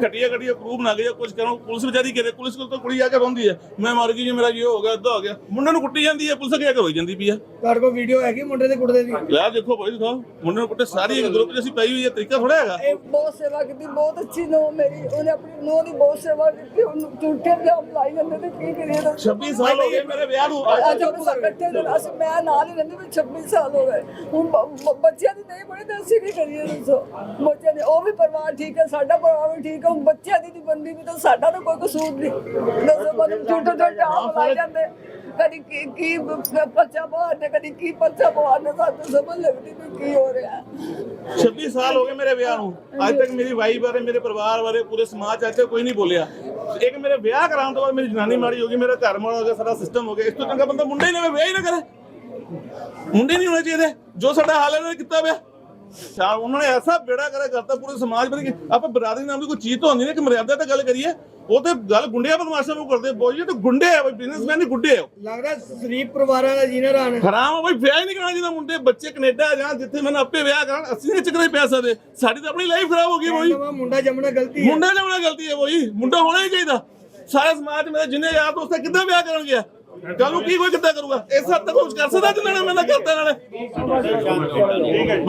ਘਟੀਆ ਘਟੀਆ ਪ੍ਰੂਫ ਨਾ ਗਿਆ ਕੁਝ ਕਰੋ ਪੁਲਿਸ ਵਿਚਾਰੀ ਕਰੇ ਪੁਲਿਸ ਕੋਲ ਤਾਂ ਕੁੜੀ ਆ ਕੇ ਰੋਂਦੀ ਹੈ। ਮੈਂ ਮਰ ਗਈ ਜੀ ਮੇਰਾ ਜੀ ਹੋ ਗਿਆ ਇਦਾਂ ਹੋ ਗਿਆ। ਮੁੰਡੇ ਨੂੰ ਕੁੱਟੀ ਜਾਂਦੀ ਹੈ ਪੁਲਿਸ ਕਿਹਾ ਕੇ ਹੋਈ ਜਾਂਦੀ ਪਈ ਆ ਤੁਹਾਡੇ ਕੋਲ ਵੀਡੀਓ ਹੈਗੀ ਮੁੰਡੇ ਦੇ ਕੁੜਦੇ ਦੀ? ਲੈ ਦੇਖੋ ਬਾਈ ਦਿਖਾਓ। ਮੁੰਡੇ ਨੂੰ ਕੁੱਟੇ ਸਾਰੀ ਇੱਕ ਗਰੁੱਪ ਅਸੀਂ ਪਾਈ ਹੋਈ ਹੈ ਤਰੀਕਾ ਥੋੜਾ ਹੈਗਾ। ਇਹ ਬਹੁਤ ਸੇਵਾ ਕੀਤੀ ਬਹੁਤ ਅੱਛੀ ਨੋ ਮੇਰੀ ਉਹਨੇ ਆਪਣੀ ਨੋ ਦੀ ਬਹੁਤ ਸੇਵਾ ਕੀਤੀ ਉਹਨੂੰ ਝੂਠੇ ਇਲਜ਼ਾਮ ਲਾਈ ਜਾਂਦੇ ਤੇ ਕੀ ਕਰੀਏ ਦੱਸੋ 26 ਸਾਲ ਹੋ ਗਏ ਮੇਰੇ ਵਿਆਹ ਨੂੰ ਅੱਜ ਆਪਾਂ ਇਕੱਠੇ ਦਿਨ ਅਸੀਂ ਮੈਂ ਨਾਲ ਹੀ ਰਹਿੰਦੀ ਮੈਂ 26 ਸਾਲ ਹੋ ਗਏ। ਹੁਣ ਬੱਚਿਆਂ ਦੀ ਨਹੀਂ ਬਣੇ ਤਾਂ ਅਸੀਂ ਕੀ ਕਰੀਏ ਦੱਸੋ? ਬੱਚਿਆਂ ਦੇ ਉਹ ਵੀ ਪਰਿਵਾਰ ਠੀਕ ਹੈ ਸਾਡਾ ਪਰਿਵਾਰ ਵੀ ਠੀਕ ਹੈ ਬੱਚਿਆਂ ਦੀ ਬੰਦੀ ਵੀ ਤਾਂ ਸਾਡਾ ਤਾਂ ਕੋਈ ਕਸੂਰ ਨਹੀਂ। ਦੱਸੋ ਮਤਲਬ ਝੂਠੇ ਝੂਠੇ ਇਲਜ਼ਾਮ ਲਾਈ ਜਾਂਦੇ ਕਦੀ ਕੀ ਕੀ ਬੱਚਾ ਬਾਹਰ ਕਦੀ ਕੀ ਬੱਚਾ ਬਾਹਰ ਨੇ ਸਾਨੂੰ ਸਮਝ ਲੱਗਦੀ ਨਹੀਂ ਕੀ ਹੋ ਰਿਹਾ। 26 ਸਾਲ ਹੋ ਗਏ ਮੇਰੇ ਵਿਆਹ ਨੂੰ। ਅੱਜ ਤੱਕ ਮੇਰੀ ਵਾਈਫ ਬਾਰੇ ਮੇਰੇ ਪਰਿਵਾਰ ਬਾਰੇ ਪੂਰੇ ਸਮਾਜ 'ਚ ਅੱਜ ਤੱਕ ਕੋਈ ਨਹੀਂ ਬੋਲਿਆ। ਇੱਕ ਮੇਰੇ ਵਿਆਹ ਕਰਾਉਣ ਤੋਂ ਬਾਅਦ ਮੇਰੀ ਜਨਾਨੀ ਮਾੜੀ ਹੋ ਗਈ ਮੇਰਾ ਘਰ ਮਾੜਾ ਹੋ ਗਿਆ ਸਾਰਾ ਸਿਸਟਮ ਹੋ ਗਿਆ। ਇਸ ਤੋਂ ਚੰਗਾ ਬੰਦਾ ਮੁੰਡਾ ਹੀ ਨਾ ਵਿਆਹ ਹੀ ਨਾ ਕਰੇ। ਮੁੰਡੇ ਨਹੀਂ ਹੋਣੇ ਚਾਹੀਦੇ। ਜੋ ਸਾਡਾ ਹਾਲ ਇਹਨਾਂ ਨੇ ਕੀਤਾ ਵਿਆਹ ਸ਼ਾ ਉਹਨਾਂ ਨੇ ਐਸਾ ਬੇੜਾ ਕਰੇ ਕਰਤਾ ਪੂਰੇ ਸਮਾਜ ਕਿ ਆਪਾਂ ਬਰਾਦਰੀ ਨਾਮ ਦੀ ਕੋਈ ਚੀਜ਼ ਤਾਂ ਹੁੰਦੀ ਨਹੀਂ ਕਿ ਮਰਿਆਦਾ ਤੇ ਗੱਲ ਕਰੀਏ। ਉਹ ਤੇ ਗੱਲ ਗੁੰਡਿਆਂ ਬਦਮਾਸ਼ਾਂ ਨੂੰ ਕਰਦੇ ਬੋਈ ਇਹ ਤਾਂ ਗੁੰਡੇ ਆ ਬਈ ਬਿਜ਼ਨਸਮੈਨ ਨਹੀਂ ਗੁੰਡੇ ਆ ਲੱਗਦਾ ਸ਼ਰੀਫ ਪਰਿਵਾਰਾਂ ਦਾ ਜੀਣਾ ਰਾਣ। ਹਰਾਮ ਆ ਬਈ ਵਿਆਹ ਹੀ ਨਹੀਂ ਕਰਾਉਣਾ ਜਿਹਦਾ ਮੁੰਡੇ ਬੱਚੇ ਕੈਨੇਡਾ ਜਾਂ ਜਿੱਥੇ ਮੈਨੂੰ ਆਪੇ ਵਿਆਹ ਕਰਾਂ ਅਸੀਂ ਨਹੀਂ ਚੱਕਰੇ ਪੈ ਸਕਦੇ। ਸਾਡੀ ਤਾਂ ਆਪਣੀ ਲਾਈਫ ਖਰਾਬ ਹੋ ਗਈ ਬੋਈ। ਮੁੰਡਾ ਜੰਮਣਾ ਗਲਤੀ ਹੈ। ਮੁੰਡਾ ਜਮਣਾ ਗਲਤੀ ਹੈ ਬੋਈ ਮੁੰਡਾ ਹੋਣਾ ਹੀ ਚਾਹੀਦਾ। ਸਾਰੇ ਸਮਾਜ ਮੇਰੇ ਜਿੰਨੇ ਯਾਰ ਦੋਸਤ ਕਿੱਦਾਂ ਵਿਆਹ ਕਰਨਗੇ ਕੱਲ ਕੀ ਕੋਈ ਕਿੱਦਾਂ ਕਰੂਗਾ? ਇਸ ਹੱਦ ਤੱਕ ਕੁਝ ਕਰ ਸਕਦਾ ਜਿੰਨਾਂ ਨੇ ਮੈਨਾਂ ਕਰਤਾ ਨਾਲੇ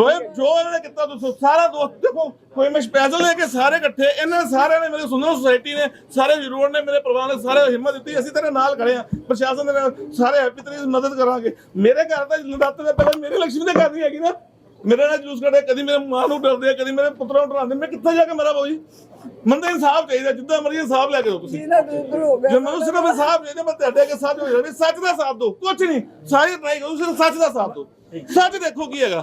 ਓਏ ਜੋ ਇਹਨਾਂ ਨੇ ਕੀਤਾ, ਤੁਸੀਂ ਸਾਰਾ ਦੋਸਤ ਦੇਖੋ, ਕੋਈ ਮੈਂ ਸਪੈਸ਼ਲ ਲੈ ਕੇ ਸਾਰੇ ਇਕੱਠੇ, ਇਹਨਾਂ ਸਾਰਿਆਂ ਨੇ ਮੇਰੇ ਸੁੰਦਰ ਸੁਸਾਇਟੀ ਨੇ, ਸਾਰੇ ਜ਼ਰੂਰ ਨੇ, ਮੇਰੇ ਪਰਿਵਾਰ ਨੇ ਸਾਰੇ ਹਿੰਮਤ ਦਿੱਤੀ, ਅਸੀਂ ਤੇਰੇ ਨਾਲ ਖੜੇ ਆ ਪ੍ਰਸ਼ਾਸਨ ਦੇ ਨਾਲ ਸਾਰੇ ਹੈਪੀ ਤੇਰੀ ਮਦਦ ਕਰਾਂਗੇ। ਮੇਰੇ ਘਰ ਦਾ ਨਰਾਤੇ ਦੇ ਪਹਿਲਾਂ ਮੇਰੀ ਲక్ష్ਮੀ ਦੇ ਘਰ ਦੀ ਹੈਗੀ ਨਾ। ਮੇਰੇ ਨਾਲ ਜੂਸ ਕੱਢੇ ਕਦੀ ਮੇਰੇ ਮਾਂ ਨੂੰ ਡਰਦੇ ਆ ਕਦੀ ਮੇਰੇ ਪੁੱਤਰਾਂ ਨੂੰ ਡਰਾਉਂਦੇ ਮੈਂ ਕਿੱਥੇ ਜਾ ਕੇ ਮਰਾਂ ਬਾਊ ਜੀ? ਮੰਦੇ ਇਨਸਾਫ ਚਾਹੀਦਾ ਜਿੱਦਾਂ ਮਰਜ਼ੀ ਇਨਸਾਫ ਲੈ ਕੇ ਦਿਓ ਤੁਸੀਂ। ਜਿਹਨਾਂ ਦੇ ਉੱਧਰ ਹੋ ਗਿਆ ਜੇ ਮੈਨੂੰ ਸਿਰਫ ਇਨਸਾਫ ਚਾਹੀਦਾ ਮੈਂ ਤੁਹਾਡੇ ਅੱਗੇ ਸੱਚ ਹੋ ਜਾਵੇ ਸੱਚ ਦਾ ਸਾਥ ਦਿਓ ਕੁਝ ਨਹੀਂ। ਸਾਰੀ ਟਰਾਈ ਕਰੋ ਸਿਰਫ ਸੱਚ ਦਾ ਸਾਥ ਦਿਓ। ਸੱਚ ਦੇਖੋ ਕੀ ਹੈਗਾ।